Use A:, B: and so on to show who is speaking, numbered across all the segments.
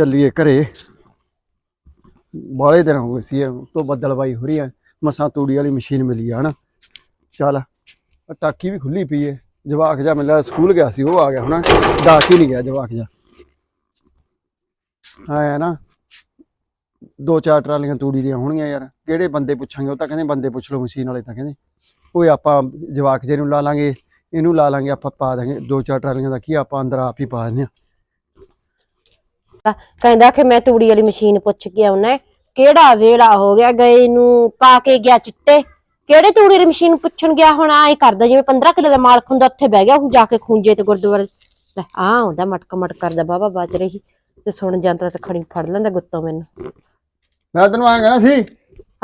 A: ਚੱਲੀਏ ਘਰੇ। ਬਾਲੇ ਦਿਨ ਹੋ ਗਏ ਸੀ ਇਹ ਤੋਂ ਬੱਦਲਬਾਈ ਹੋ ਰਹੀ ਹੈ ਮਸਾਂ ਤੂੜੀ ਵਾਲੀ ਮਸ਼ੀਨ ਮਿਲੀ ਆ ਹਨਾ ਚੱਲ ਟਾਕੀ ਵੀ ਖੁੱਲੀ ਪਈ ਏ। ਜਵਾਕ ਜਾ ਮਿਲਿਆ, ਸਕੂਲ ਗਿਆ ਸੀ, ਉਹ ਆ ਗਿਆ ਹੁਣ। ਡਾਕ ਹੀ ਨਹੀਂ ਗਿਆ ਜਵਾਕ ਜਾ ਆਇਆ ਨਾ। ਦੋ ਚਾਰ ਟਰਾਲੀਆਂ ਤੂੜੀ ਦੀਆਂ ਹੋਣਗੀਆਂ ਯਾਰ। ਕਿਹੜੇ ਬੰਦੇ ਪੁੱਛਾਂਗੇ? ਉਹ ਤਾਂ ਕਹਿੰਦੇ ਬੰਦੇ ਪੁੱਛ ਲਓ ਮਸ਼ੀਨ ਵਾਲੇ ਤਾਂ ਕਹਿੰਦੇ। ਉਹ ਆਪਾਂ ਜਵਾਕ ਜੇ ਨੂੰ ਲਾ ਲਾਂਗੇ, ਇਹਨੂੰ ਲਾ ਲਾਂਗੇ, ਆਪਾਂ ਪਾ ਦਾਂਗੇ। ਦੋ ਚਾਰ ਟਰਾਲੀਆਂ ਦਾ ਕੀ ਆਪਾਂ ਅੰਦਰ ਆਪ ਹੀ ਪਾ ਦਿੰਦੇ ਆ।
B: ਕਹਿੰਦਾ ਕਿ ਮੈਂ ਤੂੜੀ ਵਾਲੀ ਮਸ਼ੀਨ ਪੁੱਛ ਕੇ ਆਉਣਾ ਕਿਹੜਾ ਵੇਲਾ ਹੋ ਗਿਆ ਗਏ ਨੂੰ ਪਾ ਕੇ ਗਿਆ ਚਿੱਟੇ? ਕਿਹੜੇ ਤੂੜੀ ਵਾਲੀ ਮਸ਼ੀਨ ਪੁੱਛਣ ਗਿਆ ਹੁਣ? ਆਏ ਕਰਦਾ ਜਿਵੇਂ 15 ਕਿਲੋ ਦਾ ਮਾਲਕ ਹੁੰਦਾ ਉੱਥੇ ਬਹਿ ਗਿਆ ਉਹ ਜਾ ਕੇ ਖੂੰਜੇ ਤੇ ਗੁਰਦੁਆਰੇ ਲੈ ਆ ਆਉਂਦਾ ਮਟਕ ਮਟਕ ਕਰਦਾ ਬਾਬਾ ਬਚ ਰਹੀ ਤੇ ਸੁਣ ਜਾਂਦਾ ਤੇ ਖੜੀ ਫੜ ਲੈਂਦਾ ਗੁੱਤੋਂ ਮੈਨੂੰ।
A: ਮੈਂ ਤੈਨੂੰ ਆ ਕਹਿੰਦਾ ਸੀ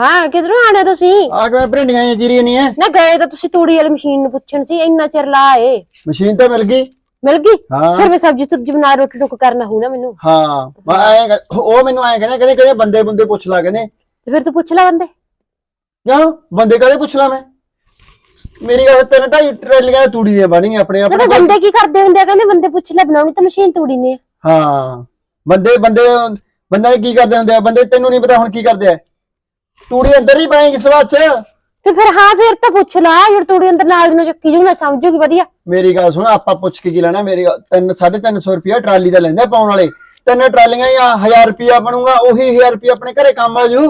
B: ਹਾਂ ਕਿਧਰੋਂ ਆਣੇ ਤੁਸੀਂ?
A: ਆ ਕੇ ਭਿੰਡੀਆਂ ਚੀਰੀਆਂ ਨਹੀਂ ਐ?
B: ਨਾ ਗਏ ਤਾਂ ਤੁਸੀਂ ਤੂੜੀ ਵਾਲੀ ਮਸ਼ੀਨ ਨੂੰ ਪੁੱਛਣ ਸੀ ਇੰਨਾ ਚਿਰ ਲਾਏ
A: ਮਸ਼ੀਨ ਤਾਂ ਮਿਲ ਗਈ।
B: ਮਿਲ ਗਈ?
A: ਹਾਂ।
B: ਫਿਰ ਮੈਂ ਸਬਜ਼ੀ ਸੁਬਜ਼ੀ ਬਣਾ ਰੋਟੀ ਟੁੱਕ ਕਰਨਾ ਹੋਊ ਨਾ ਮੈਨੂੰ।
A: ਹਾਂ ਮੈਂ ਐਂ ਕਹਿ- ਉਹ ਮੈਨੂੰ ਐਂ ਕਹਿੰਦੇ ਕਹਿੰਦੇ ਕਹਿੰਦੇ ਬੰਦੇ ਬੰਦੇ ਪੁੱਛ ਲਾ ਕਹਿੰਦੇ।
B: ਤੇ ਫਿਰ ਤੂੰ ਪੁੱਛ ਲੈ ਬੰਦੇ।
A: ਕਿਉਂ? ਬੰਦੇ ਕਦੇ ਪੁੱਛ ਲਾ ਮੈਂ? ਮੇਰੀ ਗੱਲ ਤਿੰਨ ਢਾਈ ਟਰੇਲੀਆਂ ਤੂੜੀ ਦੀਆਂ ਬਣੀਆਂ ਆਪਣੇ
B: ਤੇ
A: ਆਪਣੇ
B: ਫਿਰ ਬੰਦੇ ਕੀ ਕਰਦੇ ਹੁੰਦੇ ਆ? ਕਹਿੰਦੇ ਬੰਦੇ ਪੁੱਛ ਲੈ ਬਣਾਉਣੀ ਤਾਂ ਮਸ਼ੀਨ ਤੂੜੀ ਨੇ।
A: ਹਾਂ ਬੰਦੇ ਬੰਦੇ ਬੰਦੇ ਕੀ ਕਰਦੇ ਹੁੰਦੇ ਆ? ਬੰਦੇ ਤੈਨੂੰ ਨਹੀਂ ਪਤਾ ਹੁਣ ਕੀ ਕਰਦੇ ਆ। ਤੂੜੀ ਅੰਦਰ ਹੀ ਪਾਏਗੀ ਸਵਾਚ
B: ਤੇ ਫਿਰ ਹਾਂ ਫਿਰ ਤਾਂ ਪੁੱਛ ਲਾ ਜਦ ਤੂੜੀ ਅੰਦਰ ਨਾਲ ਦੀ ਨੂੰ ਚੱਕੀ ਜੂ ਨਾ ਸਮਝੂਗੀ ਵਧੀਆ।
A: ਮੇਰੀ ਗੱਲ ਸੁਣ ਆਪਾਂ ਪੁੱਛ ਕੇ ਕੀ ਲੈਣਾ ਮੇਰੀ ਗੱਲ- ਤਿੰਨ 350 ਰੁਪਿਆ ਟਰਾਲੀ ਦਾ ਲੈਂਦਾ ਪਾਉਣ ਵਾਲੇ। ਤਿੰਨ ਟਰਾਲੀਆਂ ਜਾਂ 1000 ਰੁਪਿਆ ਬਣੂਗਾ ਉਹੀ 1000 ਰੁਪਿਆ ਆਪਣੇ ਘਰੇ ਕੰਮ ਆ ਜੂ।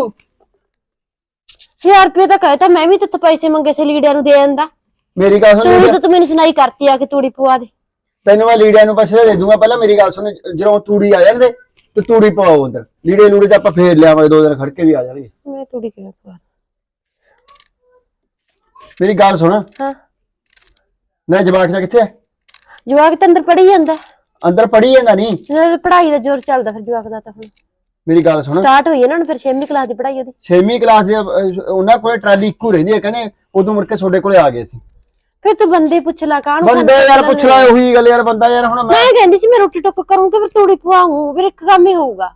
B: 1000 ਰੁਪਏ ਤਾਂ ਕਹੇ ਤਾਂ ਮੈਂ ਵੀ ਤੇ ਪੈਸੇ ਮੰਗੇ ਸੀ ਲੀੜਿਆਂ ਨੂੰ ਦੇ। ਦਿੰਦਾ
A: ਮੇਰੀ ਗੱਲ ਸੁਣ
B: ਤੂੜੀ ਤਾਂ ਤੂੰ ਮੈਨੂੰ ਸੁਣਾਈ ਕਰਤੀ ਆ ਕਿ ਤੂੜੀ ਪਵਾ ਦੇ।
A: ਤੈਨੂੰ ਮੈਂ ਲੀੜਿਆਂ ਨੂੰ ਪੈਸੇ ਦੇ ਦੂੰਗਾ ਪਹਿਲਾਂ ਮੇਰੀ ਗੱਲ ਸੁਣ ਜਦੋਂ ਤੂੜੀ ਆ ਜਾਣਦੇ ਤੇ ਤੂੜੀ ਪਾਓ ਅੰਦਰ। ਲੀੜੇ ਲੂੜੇ ਤਾਂ ਆਪਾਂ ਫੇਰ ਲਿਆਵਾਂਗੇ ਦੋ ਦਿਨ ਖੜ ਕੇ ਵੀ ਆ ਜਾਣਗੇ।
B: ਮੈਂ ਤੂੜੀ ਕਿਵੇਂ ਪਵਾ
A: ਮੇਰੀ ਗੱਲ ਸੁਣ।
B: ਹਾਂ।
A: ਨਾ ਜਵਾਕ ਜਾ ਕਿੱਥੇ ਹੈ
B: ਜਵਾਕ ਤਾਂ ਅੰਦਰ ਪੜੀ ਜਾਂਦਾ।
A: ਅੰਦਰ ਪੜੀ ਜਾਂਦਾ ਨਹੀਂ
B: ਇਹਨਾਂ ਦੀ ਪੜ੍ਹਾਈ ਦਾ ਜ਼ੋਰ ਚੱਲਦਾ ਫਿਰ ਜਵਾਕ ਦਾ ਤਾਂ ਹੁਣ।
A: ਮੇਰੀ ਗੱਲ ਸੁਣ।
B: ਸਟਾਰਟ ਹੋਈ ਹੈ ਨਾ ਹੁਣ ਫਿਰ 6ਵੀਂ ਕਲਾਸ ਦੀ ਪੜ੍ਹਾਈ ਉਹਦੀ।
A: 6ਵੀਂ ਕਲਾਸ ਦੇ ਅਹ, ਉਹਨਾਂ ਕੋਲੇ ਟਰਾਲੀ ਇੱਕੋ ਰਹਿੰਦੀ ਹੈ ਕਹਿੰਦੇ ਉਦੋਂ ਮੁੜ ਕੇ ਤੁਹਾਡੇ ਕੋਲੇ ਆ ਗਏ ਸੀ।
B: ਫਿਰ ਤੂੰ ਬੰਦੇ ਪੁੱਛ ਲਾ ਕਾਹਨੂੰ
A: ਬੰਦੇ ਯਾਰ ਪੁੱਛ ਲੈ ਉਹੀ ਗੱਲ ਯਾਰ ਬੰਦਾ ਯਾਰ ਹੁਣ ਮੈਂ
B: ਮੈਂ ਕਹਿੰਦੀ ਸੀ ਮੈਂ ਰੋਟੀ ਟੁੱਕ ਕਰੂੰਗੀ ਫਿਰ ਤੂੜੀ ਪਵਾਉਂ ਫਿਰ ਇੱਕ ਕੰਮ ਹੀ ਹੋਊਗਾ।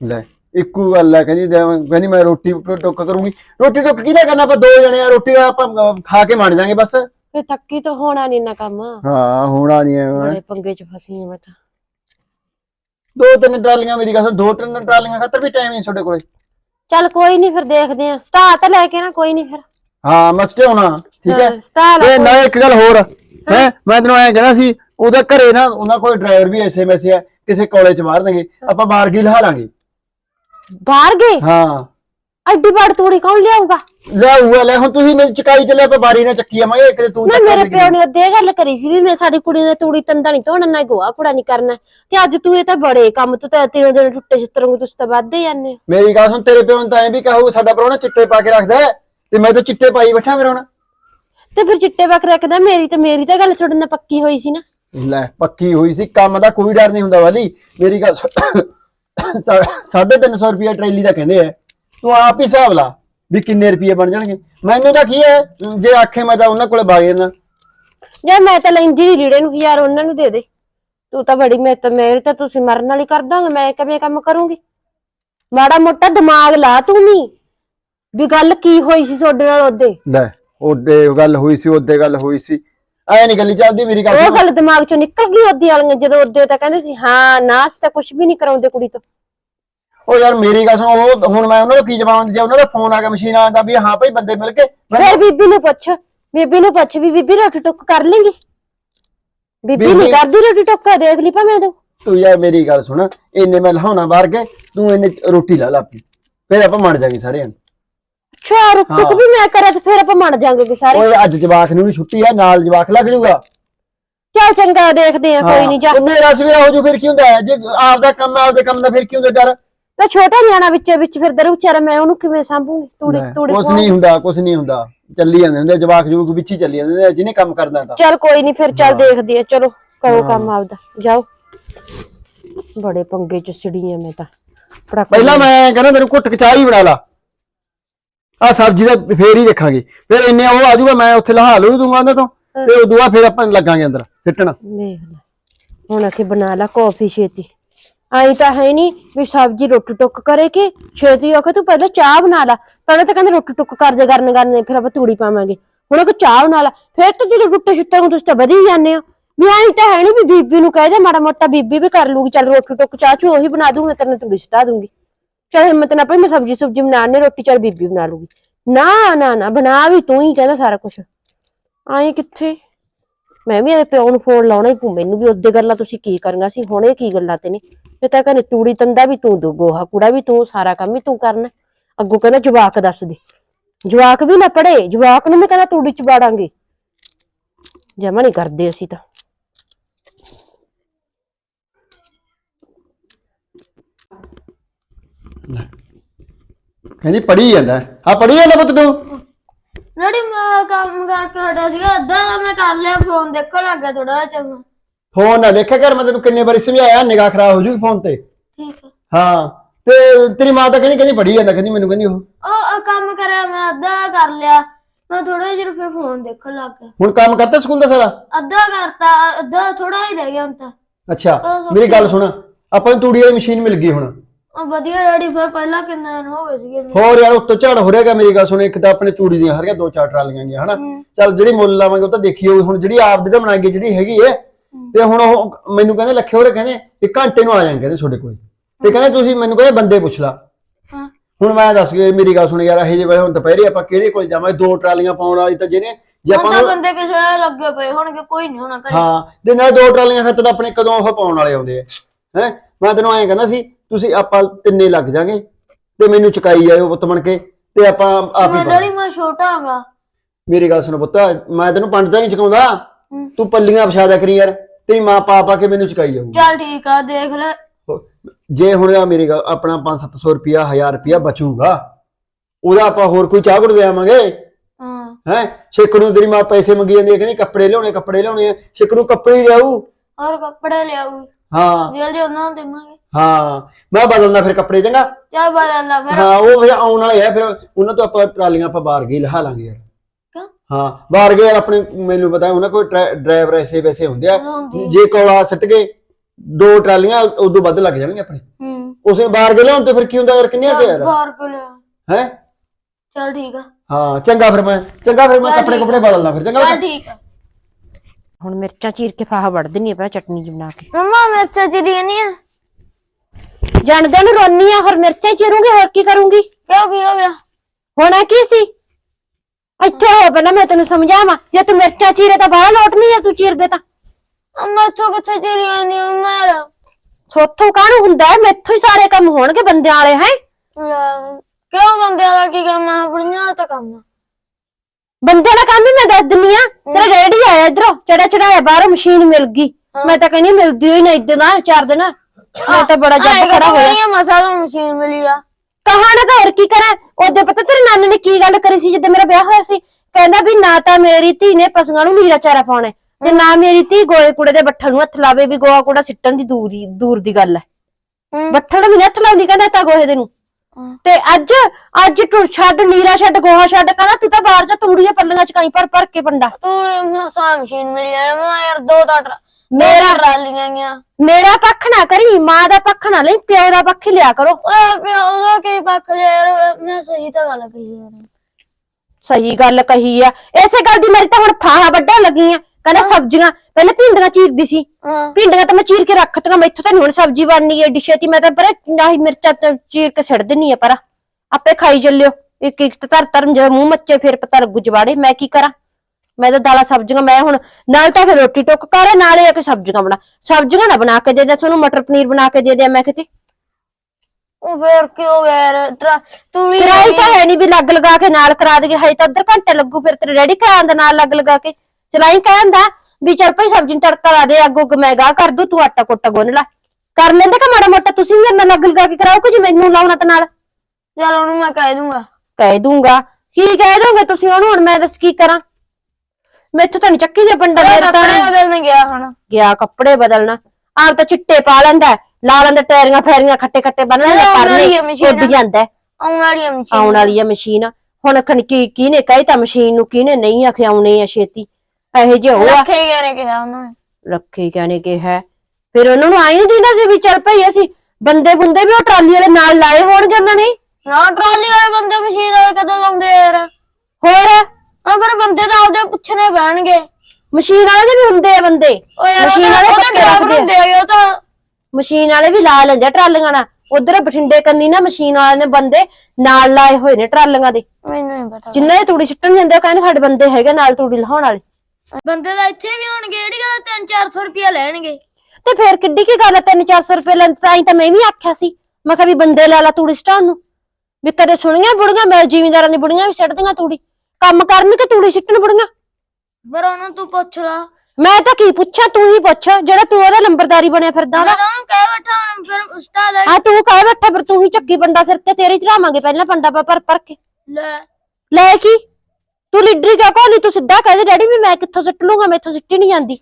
A: ਲੈ। ਇੱਕੋ ਗੱਲ ਹੈ ਕਹਿੰਦੀ ਦੇ- ਕਹਿੰਦੀ ਮੈਂ ਰੋਟੀ ਟੁੱਕ ਕਰੂੰਗੀ। ਰੋਟੀ ਟੁੱਕ ਕਿਹਦਾ ਕਰਨਾ? ਆਪਾਂ ਦੋ ਜਣੇ ਆ ਰੋਟੀ ਆਪਾਂ ਅਹ, ਖਾ ਕੇ ਮੰਨ ਜਾਾਂਗੇ ਬਸ।
B: ਫਿਰ ਥੱਕੀ ਤਾਂ ਹੋਣਾ ਨਹੀਂ ਨਾ ਕੰਮ।
A: ਹਾਂ ਹੋਣਾ ਨਹੀਂ ਐ
B: ਬੜੇ ਪੰਗੇ ਚ ਫਸੀ ਹਾਂ ਮੈਂ ਤਾਂ।
A: ਦੋ ਤਿੰਨ ਟਰਾਲੀਆਂ ਮੇਰੀ ਗੱਲ ਸੁਣ ਦੋ ਤਿੰਨ ਟਰਾਲੀਆਂ ਖਾਤਰ ਵੀ ਟਾਈਮ ਨਹੀਂ ਤੁਹਾਡੇ ਕੋਲੇ।
B: ਚੱਲ ਕੋਈ ਨਹੀਂ ਫਿਰ ਦੇਖਦੇ ਆ। ਸਟਾਰ ਤਾਂ ਲੈ ਕੇ ਨਾ ਕੋਈ ਨਹੀਂ ਫਿਰ।
A: ਹਾਂ ਮਸਤੇ ਹੋਣਾ ਠੀਕ ਹੈ?
B: ਸਟਾਰ
A: ਤੇ ਨਾ ਇੱਕ ਗੱਲ ਹੋਰ ਹੈ। ਮੈਂ ਤੈਨੂੰ ਐਂ ਕਹਿੰਦਾ ਸੀ ਉਹਦਾ ਘਰੇ ਨਾ ਉਹਨਾਂ ਕੋਲ ਡਰਾਈਵਰ ਵੀ ਐਸੇ ਮੈਸੇ ਆ ਕਿਸੇ ਕਾਲਜ ਚ ਮਾਰ ਦੇਣਗੇ। ਆਪਾਂ ਬਾਰਗੀ ਲਹਾ ਲਾਂਗੇ
B: ਬਾਹਰ ਗਏ
A: ਹਾਂ
B: ਐਡੀ ਬਾੜ ਤੂੜੀ ਕੌਣ ਲਿਆਊਗਾ
A: ਲੈ ਉਹ ਲੈ ਹੁਣ ਤੁਸੀਂ ਮੈਨੂੰ ਚਕਾਈ ਚੱਲੇ ਆਪਾਂ ਬਾਰੀ ਨਾਲ ਚੱਕੀ ਆਵਾਂਗੇ ਇੱਕ ਤੇ ਤੂੰ
B: ਨਾ
A: ਚੱਕਾ
B: ਮੇਰੇ। ਪਿਓ ਨੇ ਅੱਧੇ ਗੱਲ ਕਰੀ ਸੀ ਵੀ ਮੈਂ ਸਾਡੀ ਕੁੜੀ ਨੇ ਤੂੜੀ ਤੰਦਾ ਨਹੀਂ ਧੋਣਾ ਨਾ ਗੋਆ ਕੂੜਾ ਨਹੀਂ ਕਰਨਾ ਤੇ ਅੱਜ ਤੂੰ ਇਹ ਤਾਂ ਬੜੇ ਕੰਮ ਤੂੰ ਤਾਂ ਤਿੰਨ ਦਿਨ ਟੁੱਟੇ ਛਿੱਤਰੋਂ ਤੁਸੀਂ ਤਾਂ ਵੱਧਦੇ ਜਾਂਦੇ ਹੋ।
A: ਮੇਰੀ ਗੱਲ ਸੁਣ ਤੇਰੇ ਪਿਓ ਨੂੰ ਤਾਂ ਐਂ ਵੀ ਕਹੂ ਸਾਡਾ ਪ੍ਰਾਹੁਣਾ ਚਿੱਟੇ ਪਾ ਕੇ ਰੱਖਦਾ ਹੈ, ਤੇ ਮੈਂ ਤਾਂ ਚਿੱਟੇ ਪਾਈ ਬੈਠਾ ਮੇਰਾ ਹੁਣ
B: ਤੇ ਫਿਰ ਚਿੱਟੇ ਬੱਕ ਰੱਖਦਾ ਮੇਰੀ ਤਾਂ ਮੇਰੀ ਤਾਂ ਗੱਲ ਤੁਹਾਡੇ ਨਾਲ ਪੱਕੀ ਹੋਈ ਸੀ ਨਾ
A: ਲੈ ਪੱਕੀ ਹੋਈ ਸੀ ਕੰਮ ਦਾ ਕੋਈ ਡਰ ਨਹੀਂ ਹੁੰਦਾ ਵਾਲੀ ਮੇਰੀ ਗੱਲ ਸੁਣ। ਸਾ- ਸਾਢੇ 300 ਰੁਪਏ ਟਰੇਲੀ ਦਾ ਕਹਿੰਦੇ ਆ। ਤੂੰ ਆਪ ਹੀ ਹਿਸਾਬ ਲਾ ਵੀ ਕਿੰਨੇ ਰੁਪਏ ਬਣ ਜਾਣਗੇ। ਮੈਨੂੰ ਤਾਂ ਕੀ ਹੈ ਜੇ ਆਖੇ ਮੈਂ ਤਾਂ ਉਹਨਾਂ ਕੋਲੇ ਬਾਗ ਜਾਣਾ
B: ਜੇ ਮੈਂ ਤਾਂ ਲੈਂਦੀ ਨਹੀਂ ਲੀੜੇ ਨੂੰ ਯਾਰ ਉਹਨਾਂ ਨੂੰ ਦੇ ਦੇ। ਤੂੰ ਤਾਂ ਬੜੀ ਮੈਂ ਤਾਂ ਮੇਰੇ ਤਾਂ ਤੁਸੀਂ ਮਰਨ ਵਾਲੀ ਕਰ ਦੋਗੇ ਮੈਂ ਕਿਵੇਂ ਕੰਮ ਕਰੂੰਗੀ? ਮਾੜਾ ਮੋਟਾ ਦਿਮਾਗ ਲਾ ਤੂੰ ਵੀ ਵੀ ਗੱਲ ਕੀ ਹੋਈ ਸੀ ਤੁਹਾਡੇ ਨਾਲ ਉਹਦੇ?
A: ਲੈ ਉਹਦੇ ਗੱਲ ਹੋਈ ਸੀ ਉਹਦੇ ਗੱਲ ਹੋਈ ਸੀ। ਐ ਨਹੀਂ ਗੱਲੀ ਚੱਲਦੀ ਮੇਰੀ ਗੱਲ
B: ਉਹ। ਗੱਲ ਦਿਮਾਗ ਚੋਂ ਨਿਕਲ ਗਈ ਉਹਦੀ ਵਾਲੀਆਂ ਜਦੋਂ ਉਹਦੇ ਤਾਂ ਕਹਿੰਦੇ ਸੀ ਹਾਂ ਨਾ ਅਸੀਂ ਤਾਂ ਕੁਝ ਵੀ ਨਹੀਂ ਕਰਾਉਂਦੇ ਕੁੜੀ ਤੋਂ।
A: ਉਹ ਯਾਰ ਮੇਰੀ ਗੱਲ ਸੁਣ ਉਹ ਹੁਣ ਮੈਂ ਉਹਨਾਂ ਨੂੰ ਕੀ ਜਵਾਬ ਦਿੰਦਾ ਉਹਨਾਂ ਦਾ ਫੋਨ ਆ ਗਿਆ ਮਸ਼ੀਨ ਆਂਦਾ ਵੀ ਹਾਂ ਭਾਈ ਬੰਦੇ ਮਿਲ ਗਏ। ਮੈਂ-
B: ਫਿਰ ਬੀਬੀ ਨੂੰ ਪੁੱਛ। ਬੀਬੀ ਨੂੰ ਪੁੱਛ ਵੀ ਬੀਬੀ ਰੋਟੀ ਟੁੱਕ ਕਰ ਲੇਂਗੀ? ਬੀਬੀ ਨਹੀਂ
A: ਬੀਬੀ-
B: ਕਰਦੀ ਰੋਟੀ ਟੁੱਕ ਦੇਖ ਲਈ ਭਾਵੇਂ ਤੂੰ।
A: ਤੂੰ ਯਾਰ ਮੇਰੀ ਗੱਲ ਸੁਣ ਇੰਨੇ ਮੈਂ ਲਹਾਉਣਾ ਬਾਹਰ ਕੇ ਤੂੰ ਇੰਨੇ ਰੋਟੀ ਲਾ ਲਾ ਆਪੀ ਫਿਰ ਆਪਾਂ ਮੰਨ ਜਾਗੇ ਸਾਰੇ ਜਣੇ।
B: ਅੱਛਾ ਰੋਟੀ ਟੁੱਕ ਵੀ ਮੈਂ ਕਰਾਂ ਤੇ ਫਿਰ ਆਪਾਂ ਮੰਨ ਜਾਾਂਗੇ ਕਿ ਸਾਰੇ।
A: ਓਏ ਅੱਜ ਜਵਾਕ ਨੂੰ ਵੀ ਛੁੱਟੀ ਹੈ ਨਾਲ ਜਵਾਕ ਲੱਗ ਜਾਊਗਾ
B: ਚੱਲ ਚੰਗਾ ਦੇਖਦੇ ਆ ਕੋਈ ਨਹੀਂ ਜਾ।
A: ਮੇਰਾ ਸਵੇਰਾ ਹੋ ਜੂ ਫਿਰ ਕੀ ਹੁੰਦਾ? ਹੈ? ਜੇ ਆਪਦਾ ਕੰਮ ਆਪਦੇ ਕੰਮ ਦਾ ਫਿਰ ਕੀ ਹੁੰਦਾ ਡਰ?
B: ਮੈਂ ਛੋਟਾ ਨਿਆਣਾ ਵਿੱਚ ਵਿੱਚ ਫਿਰਦਾ ਰਹੂ ਵਿਚਾਰਾ ਮੈਂ ਉਹਨੂੰ ਕਿਵੇਂ ਸੰਭੂਗੀ? ਤੂੜੀ ਚ ਤੂੜੀ
A: ਕੁਛ ਨਹੀਂ ਹੁੰਦਾ ਕੁਛ ਨਹੀਂ ਹੁੰਦਾ। ਚੱਲੀ ਜਾਂਦੇ ਹੁੰਦੇ ਜਵਾਕ ਜੂਕ ਵਿੱਚ ਹੀ ਚੱਲੀ ਜਾਂਦੇ ਹੁੰਦੇ ਆ, ਜਿਹਨੇ ਕੰਮ ਕਰਨਾ ਤਾਂ।
B: ਚੱਲ ਕੋਈ ਨਹੀਂ ਫਿਰ ਚੱਲ ਦੇਖਦੇ ਆ ਚਲੋ ਕਰੋ ਕੰਮ ਆਪਦਾ। ਜਾਓ। ਬੜੇ ਪੰਗੇ ਚ ਸਿੜੀ ਆ ਮੈਂ ਤਾਂ। ਪੜਾਕਾ
A: ਪਹਿਲਾਂ ਮੈਂ ਕਹਿੰਦਾ ਮੈਨੂੰ ਘੁੱਟ ਕੇ ਚਾਹ ਹੀ ਬਣਾ ਲਾ। ਆ ਸਬਜ਼ੀ ਦਾ ਫੇਰ ਹੀ ਦੇਖਾਂਗੇ। ਫਿਰ ਇੰਨੇ ਉਹ ਆ ਜਾਊਗਾ ਮੈਂ ਉੱਥੇ ਲਹਾ ਲੂ ਦੂੰਗਾ ਉਹਨਾਂ ਤੋਂ। ਤੇ ਉਦੋਂ ਬਾਅਦ ਫਿਰ ਆਪਾਂ ਲੱਗਾਂਗੇ ਅੰਦਰ ਸਿੱਟਣਾ।
B: ਦੇਖ ਲੈ। ਹੁਣ ਆਖੇ ਬਣਾ ਲਾ ਕਾਫੀ ਛੇਤੀ। ਆਈ ਤਾਂ ਹੈ ਨਹੀਂ ਵੀ ਸਬਜ਼ੀ ਰੋਟੀ ਟੁੱਕ ਕਰੇ ਕਿ ਛੇਤੀ ਆਖੇ ਤੂੰ ਪਹਿਲਾਂ ਚਾਹ ਬਣਾ ਲਾ। ਪਹਿਲਾਂ ਤਾਂ ਕਹਿੰਦੇ ਰੋਟੀ ਟੁੱਕ ਕਰਦੇ ਕਰਨ ਕਰਨੇ ਫਿਰ ਆਪਾਂ ਤੂੜੀ ਪਾਵਾਂਗੇ। ਹੁਣ ਆਖੇ ਚਾਹ ਬਣਾ ਲਾ। ਫਿਰ ਤਾਂ ਜਦੋਂ ਟੁੱਟੇ ਛੁੱਟੇ ਨੂੰ ਤੁਸੀਂ ਤਾਂ ਵਧੀ ਜਾਂਦੇ ਹੋ। ਵੀ ਆਈ ਤਾਂ ਹੈ ਨਹੀਂ ਵੀ ਬੀਬੀ ਨੂੰ ਕਹਿ ਦੇ, ਮਾੜਾ ਮੋਟਾ ਬੀਬੀ ਵੀ ਕਰ ਲੂਗੀ, ਚੱਲ ਰੋਟੀ ਟੁੱਕ ਚਾਹ ਚੂ ਉਹੀ ਬਣਾ ਦੂੰਗੀ ਤੈਨੂੰ ਤੂੜੀ ਸਟਾ ਦੂੰਗੀ। ਚੱਲ ਹਿੰਮਤ ਨਾ ਪਈ, ਮੈਂ ਸਬਜੀ ਸੁਬਜੀ ਬਣਾਣੇ ਰੋਟੀ ਚੱਲ ਬੀਬੀ ਬਣਾ ਲੂਗੀ। ਨਾ ਨਾ ਨਾ, ਬਣਾ ਵੀ ਤੂੰ ਹੀ, ਕਹਿੰਦਾ ਸਾਰਾ ਕੁਝ ਆਏ ਕਿੱਥੇ? ਮੈਂ ਵੀ ਇਹ ਪਿਓ ਨੂੰ ਫੋਨ ਲਾਉਣਾ ਹੀ ਪਊ, ਮੈਨੂੰ ਵੀ ਉਹਦੇ ਗੱਲਾਂ ਤੁਸੀਂ ਕੀ ਕਰਨਾ ਸੀ, ਹੁਣ ਕੀ ਗੱਲਾਂ ਤੇ ਨਹੀਂ ਇਹ ਤਾਂ ਕਹਿੰਦੇ ਤੂੜੀ ਤੰਦਾ ਵੀ ਤੂੰ ਦੋ, ਗੋਹਾ ਕੂੜਾ ਵੀ ਤੂੰ, ਸਾਰਾ ਕੰਮ ਵੀ ਤੂੰ ਕਰਨਾ। ਅੱਗੋਂ ਕਹਿੰਦਾ ਜਵਾਕ ਦੱਸ ਦੇ। ਜਵਾਕ ਵੀ ਨਾ ਪੜੇ ਜਵਾਕ ਨੂੰ ਵੀ ਕਹਿੰਦਾ ਤੂੜੀ ਚ ਬਾੜਾਂਗੇ ਜਮਾ ਨਹੀਂ ਕਰਦੇ ਅਸੀਂ ਤਾਂ।
A: ਕਹਿੰਦੀ ਪੜੀ ਜਾਂਦਾ। ਹਾਂ ਪੜੀ ਜਾਂਦਾ ਪੁੱਤ ਤੂੰ?
C: ਡੈਡੀ ਮੈਂ ਕੰਮ ਕਰਕੇ ਹਟਿਆ ਸੀਗਾ ਅੱਧਾ ਤਾਂ ਮੈਂ ਕਰ ਲਿਆ ਫੋਨ ਦੇਖਣ ਲੱਗ ਗਿਆ ਥੋੜਾ ਮੈਂ
A: ਫੋਨ ਨਾ ਦੇਖਿਆ ਕਰ ਮੈਂ ਤੈਨੂੰ ਕਿੰਨੇ ਵਾਰੀ ਸਮਝਾਇਆ ਨਿਗਾਹ ਖਰਾਬ ਹੋ ਜੂਗੀ ਫੋਨ ਤੇ।
C: ਠੀਕ ਆ।
A: ਹਾਂ ਤੇ ਤੇਰੀ ਮਾਂ ਤਾਂ ਕਹਿੰਦੀ ਕਹਿੰਦੀ ਪੜੀ ਜਾਂਦਾ ਕਹਿੰਦੀ ਮੈਨੂੰ ਕਹਿੰਦੀ ਉਹ।
C: ਉਹ ਉਹ ਕੰਮ ਕਰਿਆ ਮੈਂ ਅੱਧਾ ਕਰ ਲਿਆ। ਮੈਂ ਥੋੜਾ ਜਿਹਾ ਫਿਰ ਫੋਨ ਦੇਖਣ ਲੱਗ ਗਿਆ।
A: ਹੁਣ ਕੰਮ ਕਰਤਾ ਸਕੂਲ ਦਾ ਸਾਰਾ?
C: ਅੱਧਾ ਕਰਤਾ ਅੱਧਾ ਥੋੜਾ ਹੀ ਰਹਿ ਗਿਆ ਹੁਣ ਤਾਂ।
A: ਅੱਛਾ ਮੇਰੀ ਗੱਲ ਸੁਣ ਆਪਾਂ ਨੂੰ ਤੂੜੀ ਵਾਲੀ ਮਸ਼ੀਨ ਮਿਲ ਗਈ ਹੁਣ।
C: ਉਹ ਵਧੀਆ ਡੈਡੀ ਫਿਰ ਪਹਿਲਾਂ ਕਿੰਨੇ ਦਿਨ ਹੋ ਗਏ ਸੀਗੇ ਮੈਨੂੰ।
A: ਹੋਰ ਯਾਰ ਉੱਤੋਂ ਝੜ ਹੋ ਰਿਹਾਗਾ ਮੇਰੀ ਗੱਲ ਸੁਣ ਇੱਕ ਤਾਂ ਆਪਣੇ ਤੂੜੀ ਦੀਆਂ ਹਰੀਆਂ ਦੋ ਚਾਰ ਟਰਾਲੀਆਂ ਗਈਆਂ ਹਨਾ? ਚੱਲ ਜਿਹੜੀ ਮੁੱਲ ਲਾਵਾਂਗੇ ਉਹ ਤਾਂ ਦੇਖੀ ਹੋਊਗੀ ਹੁਣ ਜਿਹੜੀ ਆਪ ਦੀ ਤਾਂ ਬਣਾਈ ਗਈ ਜਿਹੜੀ ਹੈਗੀ ਏ ਤੇ ਹੁਣ ਉਹ ਮੈਨੂੰ ਕਹਿੰਦੇ ਲੱਖੇ ਹੋਰੇ ਕਹਿੰਦੇ ਇੱਕ ਘੰਟੇ ਨੂੰ ਆ ਜਾਣਗੇ ਕਹਿੰਦੇ ਤੁਹਾਡੇ ਕੋਲ। ਤੇ ਕਹਿੰਦੇ ਤੁਸੀਂ ਮੈਨੂੰ ਕਹਿੰਦੇ ਬੰਦੇ ਪੁੱਛ ਲਾ।
C: ਹਾਂ।
A: ਹੁਣ ਮੈਂ ਦੱਸ ਗਿਆ ਮੇਰੀ ਗੱਲ ਸੁਣ ਯਾਰ ਇਹ ਜਿਹੇ ਵੇਲੇ ਹੁਣ ਦੁਪਹਿਰੇ ਆਪਾਂ ਕਿਹੜੇ ਕੋਲ ਜਾਵਾਂਗੇ ਦੋ ਟਰਾਲੀਆਂ ਪਾਉਣ ਵਾਲੀ ਤਾਂ ਜਿਹੜੇ ਜੇ
C: ਹੁਣ
A: ਆਪਾਂ
C: ਤਾਂ
A: ਨੂੰ-
C: ਬੰਦੇ ਕਿਸੇ ਨਾਲ ਲੱਗੇ ਪਏ ਹੋਣਗੇ ਕੋਈ ਨਹੀਂ ਹੋਣਾ ਘਰੇ।
A: ਹਾਂ। ਤੇ ਨਾ ਦੋ ਟਰਾਲੀਆਂ ਹੱਥ ਤਾਂ ਆਪਣੇ ਕਦੋਂ ਉਹ ਪਾਉਣ ਵਾਲੇ ਆਉਂਦੇ ਆ? ਹੈ? ਮੈਂ ਤੈਨੂੰ ਐਂ ਕਹਿੰਦਾ ਸੀ ਤੁਸੀਂ ਆਪਾਂ ਤਿੰਨੇ ਲੱਗ ਜਾਾਂਗੇ ਤੇ ਮੈਨੂੰ ਚੁਕਾਈ ਜਾਇਓ ਪੁੱਤ ਬਣ ਕੇ ਤੇ ਆਪਾਂ ਆਪ ਹੀ
C: ਮੈਂ
A: ਪਾ
C: ਡੈਡੀ ਮੈਂ ਛੋਟਾ ਹਾਂਗਾ
A: ਮੇਰੀ ਗੱਲ ਸੁਣ ਪੁੱਤ ਮੈਂ ਤੈਨੂੰ ਪੰਜ ਤਾਂ ਨਹੀਂ ਚੁਕਾਉਂਦਾ।
C: ਹੂੰ।
A: ਤੂੰ ਪੱਲੀਆਂ ਵਿਛਾ ਦਿਆ ਕਰੀ ਯਾਰ ਤੇਰੀ ਮਾਂ ਪਾ ਪਾ ਕੇ ਮੈਨੂੰ ਚੁਕਾਈ ਜਾਊਗੀ।
C: ਚੱਲ ਠੀਕ ਆ ਦੇਖ ਲੈ।
A: ਜੇ ਹੁਣ ਆ ਮੇਰੀ ਗੱਲ ਆਪਣਾ 5-700 ਰੁਪਿਆ 1000 ਰੁਪਿਆ ਬਚੂਗਾ ਉਹਦਾ ਆਪਾਂ ਹੋਰ ਕੋਈ ਚਾਹ ਗੁੜ ਦੇ ਆਵਾਂਗੇ?
C: ਹਾਂ।
A: ਹੈ? ਛੇਕ ਨੂੰ ਤੇਰੀ ਮਾਂ ਪੈਸੇ ਮੰਗੀ ਜਾਂਦੀ ਹੈ ਕਹਿੰਦੀ ਕੱਪੜੇ ਲਿਆਉਣੇ ਕੱਪੜੇ ਲਿਆਉਣੇ ਆ। ਛੇਕ ਨੂੰ ਕੱਪੜੇ ਹੀ ਲਿਆਊ।
C: ਔਰ ਕੱਪੜੇ ਲਿਆਉਗੀ
A: ਹਾਂ।
C: ਜਲਦੀ ਉਹਨਾਂ ਨੂੰ ਦੇਵਾਂਗੇ।
A: ਹਾਂ ਮੈਂ ਬਦਲਦਾ ਫਿਰ ਕੱਪੜੇ ਚੰਗਾ।
C: ਚੱਲ ਬਦਲ ਲਾ ਫਿਰ?
A: ਹਾਂ ਉਹ ਫਿਰ ਆਉਣ ਵਾਲੇ ਆ ਫਿਰ ਉਹਨਾਂ ਤੋਂ ਆਪਾਂ ਟਰਾਲੀਆਂ ਆਪਾਂ ਬਾਹਰ ਗਏ ਲਹਾ ਲਾਂਗੇ ਯਾਰ।
C: ਕਿਉਂ
A: ਹਾਂ ਬਾਹਰ ਗਏ ਯਾਰ ਆਪਣੇ ਮੈਨੂੰ ਪਤਾ ਉਹਨਾਂ ਕੋਲ ਡਰਾ- ਡਰਾਈਵਰ ਐਸੇ ਵੈਸੇ ਹੁੰਦੇ ਆ। ਜੇ ਕੋਲਾ ਸੱਟ ਗਏ ਦੋ ਟਰਾਲੀਆਂ ਉਦੋਂ ਵੱਧ ਲੱਗ ਜਾਣਗੇ ਆਪਣੇ।
C: ਹੂੰ।
A: ਉਸੇ ਬਾਹਰ ਗਏ ਲਿਆਉਣ ਤੇ ਫਿਰ ਕੀ ਹੁੰਦਾ ਯਾਰ ਕਿੰਨੇ ਤੇ ਯਾਰ?
C: ਬਾਹਰ ਕੋ ਲਿਆ
A: ਹੈ?
C: ਚੱਲ ਠੀਕ ਆ।
A: ਹਾਂ ਚੰਗਾ ਫਿਰ ਮੈਂ ਚੰਗਾ ਫਿਰ ਮੈਂ ਕੱਪੜੇ ਕੱਪੜੇ ਬਦਲਣਾ ਫਿਰ ਚੰਗਾ
C: ਚੱਲ ਠੀਕ ਆ।
B: ਹੁਣ ਮਿਰਚਾਂ ਚੀਰ ਕੇ ਫਾਹਾ ਵੜ ਦਿੰਨੀ ਆ ਪਹਿਲਾਂ ਚਟਨੀ ਜਿਹੀ ਬਣਾ ਕੇ।
C: ਮੰਮਾ ਮਿਰਚਾਂ ਚਿਰੀਆਂ ਨਹੀਂ ਆ?
B: ਜਾਣਦੇ ਨੂੰ ਰੋਨੀ ਆ ਹੋਰ ਮਿਰਚਾਂ ਚੀਰੂੰਗੀ ਹੋਰ ਕੀ ਕਰੂੰਗੀ?
C: ਕਿਉਂ ਕੀ ਹੋ ਗਿਆ।
B: ਹੋਣਾ ਕੀ ਸੀ? ਇੱਥੇ ਹੋ ਪਹਿਲਾਂ ਮੈਂ ਤੈਨੂੰ ਸਮਝਾਵਾਂ ਜੇ ਤੂੰ ਮਿਰਚਾਂ ਚੀਰੇ ਤਾਂ ਬਾਹਰ ਲੋਟ ਨਹੀਂ ਆ ਤੂੰ ਚੀਰਦੇ ਤਾਂ।
C: ਅੰਮਾ ਇੱਥੋਂ ਕਿੱਥੇ ਚਿਰੀਆਂ ਨਹੀਂ ਮਾਰ
B: ਸੋਥੋਂ ਕਾਹਨੂੰ ਹੁੰਦਾ ਹੈ? ਮੈਥੋਂ ਹੀ ਸਾਰੇ ਕੰਮ ਹੋਣਗੇ ਬੰਦਿਆਂ ਵਾਲੇ ਹੈ?
C: ਕਿਉਂ ਬੰਦਿਆਂ ਦਾ ਕੀ ਕੰਮ ਆ? ਦਾ ਤਾਂ ਕੰਮ ਆ।
B: ਬੰਦਿਆਂ ਦਾ ਕੰਮ ਹੀ ਮੈਂ ਦੱਸ ਦਿੰਨੀ ਆ। ਤੇਰਾ ਰੈਡੀ ਆਇਆ ਇਧਰੋਂ ਚੜਾ ਚੜਾਇਆ ਬਾਹਰੋਂ ਮਸ਼ੀਨ ਮਿਲ ਗਈ। ਮੈਂ ਤਾਂ ਕਹਿੰਦੀ ਮਿਲਦੀ ਹੋਈ ਨਹੀਂ ਇਦਾਂ ਦਾ ਚਾਰ ਦਿਨ। ਮੈਂ ਤਾਂ ਬੜਾ ਜੱਬ ਖੜਾ ਹੋਇਆ।
C: ਹੋਇਆ ਮਸਾ ਨੂੰ ਮਸ਼ੀਨ ਮਿਲੀ ਆ।
B: ਕਹਾ ਨਾ ਤਾਂ ਹੋਰ ਕੀ ਕਰਾਂ? ਉਹਦੇ ਪਤਾ ਤੇਰੇ ਨਾਨੇ ਨੇ ਕੀ ਗੱਲ ਕਰੀ ਸੀ ਜਦੋਂ ਮੇਰਾ ਵਿਆਹ ਹੋਇਆ ਸੀ? ਕਹਿੰਦਾ ਵੀ ਨਾ ਤਾਂ ਮੇਰੀ ਧੀ ਨੇ ਪਸ਼ੂਆਂ ਨੂੰ ਨੀਰਾ ਚਾਰਾ ਪਾਉਣਾ ਹੈ, ਤੇ ਨਾ ਮੇਰੀ ਧੀ ਗੋਏ ਕੁੜੇ ਦੇ ਬੱਠਲ ਨੂੰ ਹੱਥ ਲਾਵੇ ਵੀ ਗੋਆ ਕੁੜਾ ਸਿੱਟਣ ਦੀ ਦੂਰੀ ਦੂਰ ਦੀ ਗੱਲ ਹੈ।
C: ਹੂੰ।
B: ਬੱਠਲ ਵੀ ਨੀ ਹੱਥ ਲਾਉਂਦੀ ਕਹਿੰਦਾ ਤਾਂ ਗੋਹੇ ਦੇ ਨੂੰ। ਤੇ ਅੱਜ ਅੱਜ ਛੱਡ ਨੀਰਾ ਛੱਡ ਗੋਹਾ ਛੱਡ ਕਹਿੰਦਾ ਤੂੰ ਤਾਂ ਬਾਹਰ ਜਾ ਤੂੜੀਆਂ ਪੱਲੀਆਂ ਚ ਕਾਈ ਭਰ ਭਰ ਕੇ ਪੰਡਾ।
C: ਤੂੰ ਮਸਾ ਮਸ਼ੀਨ ਮਿਲੀ ਆ ਮੈਂ ਯਾਰ ਦੋ ਤਾਂ ਟਰਾ-
B: ਮੇਰਾ
C: ਟਰਾਲੀਆਂ ਗਈਆਂ
B: ਮੇਰਾ ਪੱਖ ਨਾ ਕਰੀ ਮਾਂ ਦਾ ਪੱਖ ਨਾ ਲਈ ਪਿਓ ਦਾ ਪੱਖ ਹੀ ਲਿਆ ਕਰੋ।
C: ਓਏ ਪਿਓ ਦਾ ਕੀ ਪੱਖ ਲਿਆ ਯਾਰ ਮੈਂ ਸਹੀ ਤਾਂ ਗੱਲ ਕਹੀ ਯਾਰ।
B: ਸਹੀ ਗੱਲ ਕਹੀ ਆ। ਇਸੇ ਗੱਲ ਦੀ ਮੇਰੀ ਤਾਂ ਹੁਣ ਫਾਹਾ ਵੱਡਾ ਲੱਗੀਆਂ ਕਹਿੰਦਾ ਸਬਜ਼ੀਆਂ ਪਹਿਲੇ ਭਿੰਡੀਆਂ ਚੀਰਦੀ ਸੀ।
C: ਹਾਂ।
B: ਭਿੰਡੀਆਂ ਤਾਂ ਮੈਂ ਚੀਰ ਕੇ ਰੱਖਤੀਆਂ ਮੈਥੋਂ ਤਾਂ ਹੁਣ ਸਬਜ਼ੀ ਬਣਨੀ ਏ ਡਿਸ਼ੇ ਮੈਂ ਤਾਂ ਪਰ ਨਾਹੀ ਮਿਰਚਾਂ ਤੇ ਚੀਰ ਕੇ ਛੱਡ ਦਿੰਨੀ ਆ ਪਰ ਆਪੇ ਖਾਈ ਚੱਲਿਓ। ਇੱਕ ਇੱਕ ਤੇ ਧਰ ਧਰ ਜਦੋਂ ਮੂੰਹ ਮੱਚੇ ਫਿਰ ਪਤਾ ਲੱਗੂ ਜਵਾੜੇ ਮੈਂ ਕੀ ਕਰਾਂ? ਮੈਂ ਤਾਂ ਦਾਲਾਂ ਸਬਜ਼ੀਆਂ ਮੈਂ ਹੁਣ ਨਾਲ ਤਾਂ ਫਿਰ ਰੋਟੀ ਟੁੱਕ ਕਰੇ ਨਾਲੇ ਆ ਕੇ ਸਬਜ਼ੀਆਂ ਬਣਾ। ਸਬਜ਼ੀਆਂ ਨਾ ਬਣਾ ਕੇ ਦੇ ਦੇ ਤੁਹਾਨੂੰ ਮਟਰ ਪਨੀਰ ਬਣਾ ਕੇ ਦੇ ਦਿਆਂ ਮੈਂ ਕਿਤੇ।
C: ਉਹ ਫੇਰ ਕੀ ਹੋ ਗਿਆ ਯਾਰ ਟਰਾ- ਤੂੰ ਵੀ
B: ਕਿਰਾਈ ਤਾਂ ਹੈ ਨਹੀਂ ਵੀ ਲੱਗ ਲਗਾ ਕੇ ਨਾਲ ਕਰਾ ਦੇਗੇ ਹਜੇ ਤਾਂ ਅੱਧਾ ਘੰਟਾ ਲੱਗੂ ਫਿਰ ਤੇਰੇ ਰੈਡੀ ਕਰਾਂ ਦਾ ਨਾਲ ਲੱਗ ਲਗਾ ਕੇ। ਚਲਾਈ ਕਹਿੰਦਾ ਵੀ ਚੱਲ ਭਾਈ ਸਬਜ਼ੀ ਨੂੰ ਤੜਕਾ ਲਾ ਦੇ ਅੱਗੋਂ ਕਿ ਮੈਂ ਗਾਹ ਕਰ ਦੂੰ ਤੂੰ ਆਟਾ ਕੋਟਾ ਗੁੰਨ ਲੈ। ਕਰ ਲੈਂਦੇ ਕਿ ਮਾੜਾ ਮੋਟਾ ਤੁਸੀਂ ਵੀ ਨਾਲ ਲੱਗ ਲਗਾ ਕੇ ਕਰਾਓ ਕਿ ਜੇ ਮੈਨੂੰ ਲਾਉਣਾ ਤਾਂ ਨਾਲ।
C: ਚੱਲ ਉਹਨੂੰ ਮੈਂ ਕਹਿ ਦੂੰਗਾ।
B: ਕਹਿ ਦੂੰਗਾ। ਕੀ ਕਹਿ ਦੋਗੇ ਤੁਸੀਂ ਉਹਨੂੰ ਹੁਣ ਮੈਂ ਦੱਸ ਕੀ ਕਰਾਂ? ਮੈਥੋਂ ਤਾਂ ਨੀ ਚੱਕੀ ਦੇ ਪੰਡਾ
C: ਉਹ
B: ਮੇਰਾ ਤਾਂ
C: ਕੱਪੜੇ ਬਦਲਣ ਗਿਆ ਹੁਣ।
B: ਗਿਆ ਕੱਪੜੇ ਬਦਲਣਾ। ਆਪ ਤਾਂ ਚਿੱਟੇ ਪਾ ਲੈਂਦਾ ਹੈ, ਲਾ ਲੈਂਦਾ ਟੈਰੀਆਂ ਫੈਰੀਆਂ ਖੱਟੇ ਖੱਟੇ ਬੰਨ ਲੈਂਦਾ
C: ਆਉਣ
B: ਪਰਨੇ
C: ਵਾਲੀ ਹੈ ਮਸ਼ੀਨ।
B: ਉੱਡ ਜਾਂਦਾ ਹੈ।
C: ਆਉਣ ਵਾਲੀ ਮਸ਼ੀਨ।
B: ਆਉਣ ਵਾਲੀ ਆ ਮਸ਼ੀਨ। ਹੁਣ ਖਨ ਕੀ ਕਿਹਨੇ ਕਹੀ ਤਾਂ ਮਸ਼ੀਨ ਨੂੰ ਕਿਹਨੇ ਨਹੀਂ ਆਖਿਆ ਆਉਣੇ ਆ ਛੇਤੀ। ਇਹੋ ਜਿਹੇ ਉਹ ਆ।
C: ਰੱਖੇ ਗਏ ਨੇ ਕਿਹਾ ਉਹਨਾਂ ਨੇ?
B: ਰੱਖੇ ਕਹਿੰਦੇ ਕਿ ਹੈ ਫਿਰ ਉਹਨਾਂ ਨੂੰ ਆਈ ਨਹੀਂ ਦਿੰਦਾ ਸੀ ਵੀ ਚੱਲ ਭਈ ਅਸੀਂ ਬੰਦੇ ਬੁੰਦੇ ਵੀ ਉਹ ਟਰਾਲੀ ਵਾਲੇ ਨਾਲ ਲਾਏ ਹੋਣਗੇ ਉਹਨਾਂ ਨੇ।
C: ਨਾ ਟਰਾਲੀ ਵਾਲੇ ਬੰਦੇ ਮਸ਼ੀਨ ਵਾਲੇ ਕਦੋਂ ਲਾਉਂਦੇ ਆ ਯਾਰ?
B: ਹੋਰ?
C: ਫਿਰ ਬੰਦੇ ਤਾਂ ਆਪਦੇ ਪੁੱਛਣੇ ਪੈਣਗੇ।
B: ਮਸ਼ੀਨ ਵਾਲੇ ਦੇ ਵੀ ਹੁੰਦੇ ਆ ਬੰਦੇ।
C: ਓ ਯਾਰ
B: ਮਸ਼ੀਨ ਵਾਲੇ
C: ਤਾਂ
B: ਪੱਕੇ
C: ਡਰਾਈਵਰ
B: ਰੱਖਦੇ।
C: ਹੁੰਦੇ ਆ ਉਹ ਤਾਂ
B: ਮਸ਼ੀਨ ਵਾਲੇ ਵੀ ਲਾ ਲੈਂਦੇ ਆ ਟਰਾਲੀਆਂ ਨਾਲ। ਉਧਰ ਬਠਿੰਡੇ ਕੰਨੀ ਨਾ ਮਸ਼ੀਨ ਵਾਲੇ ਨੇ ਬੰਦੇ ਨਾਲ ਲਾਏ ਹੋਏ ਨੇ ਟਰਾਲੀਆਂ ਦੇ।
C: ਮੈਨੂੰ ਨਹੀਂ ਪਤਾ।
B: ਜਿੰਨੇ ਤੂੜੀ ਸਿੱਟਣ ਜਾਂਦੇ ਆ, ਕਹਿੰਦੇ ਸਾਡੇ ਬੰਦੇ ਹੈਗੇ ਨਾਲ ਤੂੜੀ ਲਹਾਉਣ ਵਾਲੇ।
C: ਬੰਦੇ ਤਾਂ ਇੱਥੇ ਵੀ ਹੋਣਗੇ ਜਿਹੜੀ ਗੱਲ 3-400 ਰੁਪਇਆ ਲੈਣਗੇ।
B: ਤੇ ਫੇਰ ਕਿੱਡੀ ਕੀ ਗੱਲ ਹੈ 3-400 ਰੁਪਏ ਲੈਣ ਤਾਂ ਹੀ ਤਾਂ ਮੈਂ ਵੀ ਆਖਿਆ ਸੀ। ਮੈਂ ਕਿਹਾ ਵੀ ਬੰਦੇ ਲਾ ਲਾ ਤੂੜੀ ਸਿੱਟਣ ਨੂੰ। ਵੀ ਕਦੇ ਸੁਣੀਆਂ ਬੁੜੀਆਂ ਮੈਂ ਜ਼ਿਮੀਂਦਾਰਾਂ ਦੀ ਬੁੜੀਆਂ ਵੀ ਸਿੱਟਦੀਆਂ ਤੂੜੀ। ਕੰਮ ਕਰਨ ਕਿ ਤੂੜੀ ਸਿੱਟਣ ਬੁੜੀਆਂ।
C: ਪਰ ਉਹਨੂੰ ਤੂੰ ਪੁੱਛ ਲਾ।
B: ਮੈਂ ਤਾਂ ਕੀ ਪੁੱਛਾਂ ਤੂੰ ਹੀ ਪੁੱਛ ਜਿਹੜਾ ਤੂੰ ਉਹਦਾ ਨੰਬਰਦਾਰੀ ਬਣਿਆ ਫਿਰਦਾ ਉਹਦਾ।
C: ਉਹਨੂੰ ਕਹਿ ਬੈਠਾ ਹੁਣ ਫਿਰ ਉਸਤਾਦ ਆ
B: ਆ ਤੂੰ ਕਹਿ ਬੈਠਾ ਫਿਰ ਤੂੰ ਹੀ ਚੱਕੀ ਬੰਦਾ ਸਿਰ ਤੇ ਤੇਰੇ ਚੜਾਵਾਂਗੇ ਪਹਿਲਾਂ ਪੰਡਾ ਪਾ ਪਰ ਪਰ ਕੇ।
C: ਲੈ।
B: ਲੈ ਕੀ? ਤੂੰ ਲੀਡਰੀ ਕਿਉਂ ਕੋਲੀ ਤੂੰ ਸਿੱਧਾ ਕਹਿ ਦੇ ਡੈਡੀ ਵੀ ਮੈਂ ਕਿੱਥੋਂ ਸਿੱਟ ਲੂੰਗਾ ਮੈਥੋਂ ਸਿੱਟੀ ਨਹੀਂ ਜਾਂਦੀ।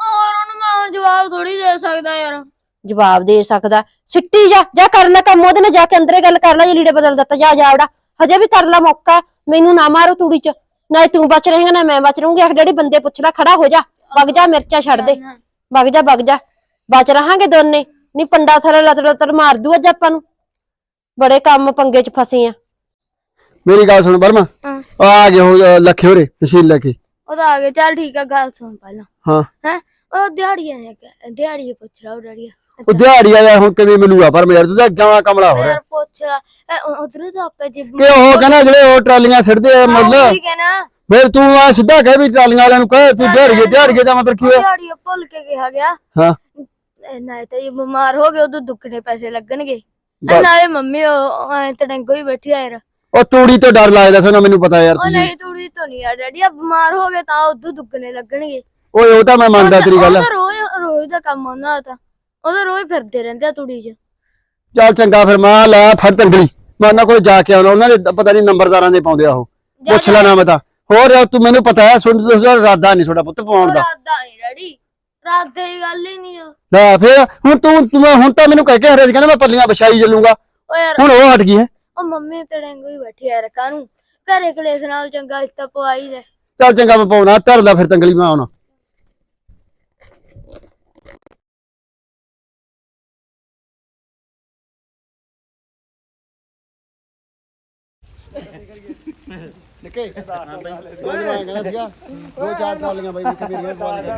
C: ਔਰ ਉਹਨੂੰ ਮੈਂ ਹੁਣ ਜਵਾਬ ਥੋੜੀ ਦੇ ਸਕਦਾ ਯਾਰ।
B: ਜਵਾਬ ਦੇ ਸਕਦਾ। ਸਿੱਟੀ ਜਾ ਜਾ ਕਰ ਲੈ ਕੰਮ ਉਹਦੇ ਨਾਲ ਜਾ ਕੇ ਅੰਦਰੇ ਗੱਲ ਕਰ ਲੈ ਜੇ ਲੀੜੇ ਬਦਲ ਦਿੱਤਾ ਜਾ ਜਾਵੜਾ ਹਜੇ ਵੀ ਕਰ ਲੈ ਮੌਕਾ ਮੈਨੂੰ ਨਾ ਮਾਰੋ ਤੂੜੀ ਚ। ਨਾ ਤੂੰ ਬਚ ਰਹੇਗਾ ਨਾ ਮੈਂ ਬਚ ਰਹੂੰਗੀ। ਆਖ ਡੈਡੀ ਬੰਦੇ ਪੁੱਛ ਲੈ ਖੜਾ ਹੋ ਜਾ। ਵਗ ਜਾ ਮਿਰਚਾਂ ਛੱਡ ਦੇ। ਵਗ ਜਾ ਵਗ ਜਾ। ਬਚ ਰਹਾਂਗੇ ਦੋਨੇ। ਨਹੀਂ ਪੰਡਾ ਥਰੇ ਲਤੜ ਲਤੜ ਮਾਰ ਦੂ ਅੱਜ ਆਪਾਂ ਨੂੰ। ਬੜੇ ਕੰਮ ਪੰਗੇ ਚ ਫਸੇ ਆ।
A: ਮੇਰੀ ਗੱਲ ਸੁਣ ਬਰਮਾ
C: ਹਾਂ।
A: ਆ ਗਏ ਹੋ ਲੱਖੇ ਹੋਰੇ ਮਸ਼ੀਨ ਲੈ ਕੇ।
C: ਉਹਦਾ ਆ ਗਿਆ ਚੱਲ ਠੀਕ ਆ ਗੱਲ ਸੁਣ ਪਹਿਲਾਂ।
A: ਹਾਂ।
C: ਹੈ? ਉਹ ਦਿਹਾੜੀਆਂ ਨੇ ਦਿਹਾੜੀ ਪੁੱਛ ਲਾ ਉਹ ਡੈਡੀ
A: ਉਹ ਦਿਹਾੜੀ ਆਇਆ ਹੁਣ ਕਿਵੇਂ ਮਿਲੂਗਾ? ਪਰ ਯਾਰ ਤੂੰ ਤਾਂ ਗਾਵਾ ਕਮਲਾ ਹੋ ਰਿਹਾ।
C: ਯਾਰ ਪੁੱਛ ਲਾ ਉਧਰ ਤਾਂ ਆਪੇ ਜੀ
A: ਕਿ ਉਹ ਕਹਿੰਦਾ ਜਿਹੜੇ ਉਹ ਟਰਾਲੀਆਂ ਸਿੱਟਦੇ ਆ ਮੁੱਲ
C: ਠੀਕ ਹੈ ਨਾ
A: ਫਿਰ ਤੂੰ ਆ ਸਿੱਧਾ ਕਹਿ ਵੀ ਟਰਾਲੀਆਂ ਵਾਲਿਆਂ ਨੂੰ ਕਹੇ ਤੂੰ ਦਿਹਾੜੀਏ ਦਿਹਾੜੀਏ ਦਾ ਮਤਲਬ ਕੀ ਹੈ
C: ਦਿਹਾੜੀ ਭੁੱਲ ਕੇ ਕਿਹਾ ਗਿਆ।
A: ਹਾਂ।
C: ਨਾ ਤਾਂ ਇਹ ਬਿਮਾਰ ਹੋ ਗਏ ਉਦੋਂ ਦੁੱਗਣੇ ਪੈਸੇ ਲੱਗਣਗੇ। ਨਾਲੇ ਮੰਮੀ ਉਹ ਐ ਤੜੰਗੋ ਹੀ ਬੈਠੀ ਆ ਯਾਰ।
A: ਉਹ ਤੂੜੀ ਤੋਂ ਡਰ ਲੱਗਦਾ ਸੋਨਾ ਮੈਨੂੰ ਪਤਾ ਯਾਰ
C: ਉਹ ਨਹੀਂ ਤੂੜੀ ਤੋਂ ਨਹੀਂ ਆ ਡੈਡੀ ਆ ਬਿਮਾਰ ਹੋ ਗਏ ਤਾਂ ਉਦੋਂ ਦੁੱਗਣੇ ਲੱਗਣਗੇ।
A: ਓਏ ਉਹ ਤਾਂ ਮੈਂ ਮੰਨਦਾ ਤੇਰੀ ਗੱਲ।
C: ਰੋਜ਼ ਰੋਜ਼ ਦਾ ਕੰਮ ਉਹਨਾਂ ਦਾ ਉਹ ਤਾਂ ਰੋਜ਼ ਫਿਰਦੇ ਰਹਿੰਦੇ ਆ ਤੂੜੀ 'ਚ।
A: ਚੱਲ ਚੰਗਾ ਫਿਰ ਮੈਂ ਲੈ ਫੜ ਤੰਗੜੀ। ਮੈਂ ਉਹਨਾਂ ਕੋਲ ਜਾ ਕੇ ਆਉਣਾ ਉਹਨਾਂ ਦੇ ਪਤਾ ਨਹੀਂ ਨੰਬਰਦਾਰਾਂ ਦੇ ਪਾਉਂਦੇ ਆ ਉਹ। ਪੁੱਛ ਲੈਣਾ ਮੈਂ ਤਾਂ। ਹੋਰ ਯਾਰ ਤੂੰ ਮੈਨੂੰ ਪਤਾ ਹੈ ਸੁਣ ਤੁਸੀਂ ਇਰਾਦਾ ਨਹੀਂ ਤੁਹਾਡਾ ਪੁੱਤ ਪਾਉਣ ਦਾ।
C: ਰਾਤ ਦਾ ਨਹੀਂ ਡੈਡੀ ਰਾਤ ਦੀ ਗੱਲ ਹੀ ਨਹੀਂ
A: ਲੈ ਫਿਰ ਹੁਣ ਤੂੰ ਤੂੰ ਹੁਣ ਤਾਂ ਮੈਨੂੰ ਕਹਿ ਕੇ ਹਰੇ ਸੀ ਕਹਿੰਦਾ ਮੈਂ ਪੱਲੀਆਂ ਵਿਛਾਈ ਚੱਲੂਗਾ।
C: ਉਹ ਯਾਰ।
A: ਹੁਣ ਉਹ ਹਟ ਗਈ ਹੈ।
C: ਉਹ ਮੰਮੀ ਤੜੰਗੋ ਹੀ ਬੈਠੀ ਆ ਯਾਰ ਕਾਹਨੂੰ? ਘਰੇ ਕਲੇਸ਼ ਨਾਲ ਚੰਗਾ ਇਸ ਤਾਂ ਪਵਾਈ ਲੈ।
A: ਚੱਲ ਚੰਗਾ ਮੈਂ ਪਾਉਣਾ ਧਰ ਲੈ ਫਿਰ ਤੰਗਲੀ ਮੈਂ ਆਉਣਾ। ਨਿੱਕੇ? ਦੋ ਮੈਂ ਕਹਿੰਦਾ ਸੀਗਾ, ਦੋ ਚਾਰ ਟਰਾਲੀਆਂ ਬਾਈ ਇੱਕ ਮੇਰੀਆਂ ਪਵਾ ਦੇ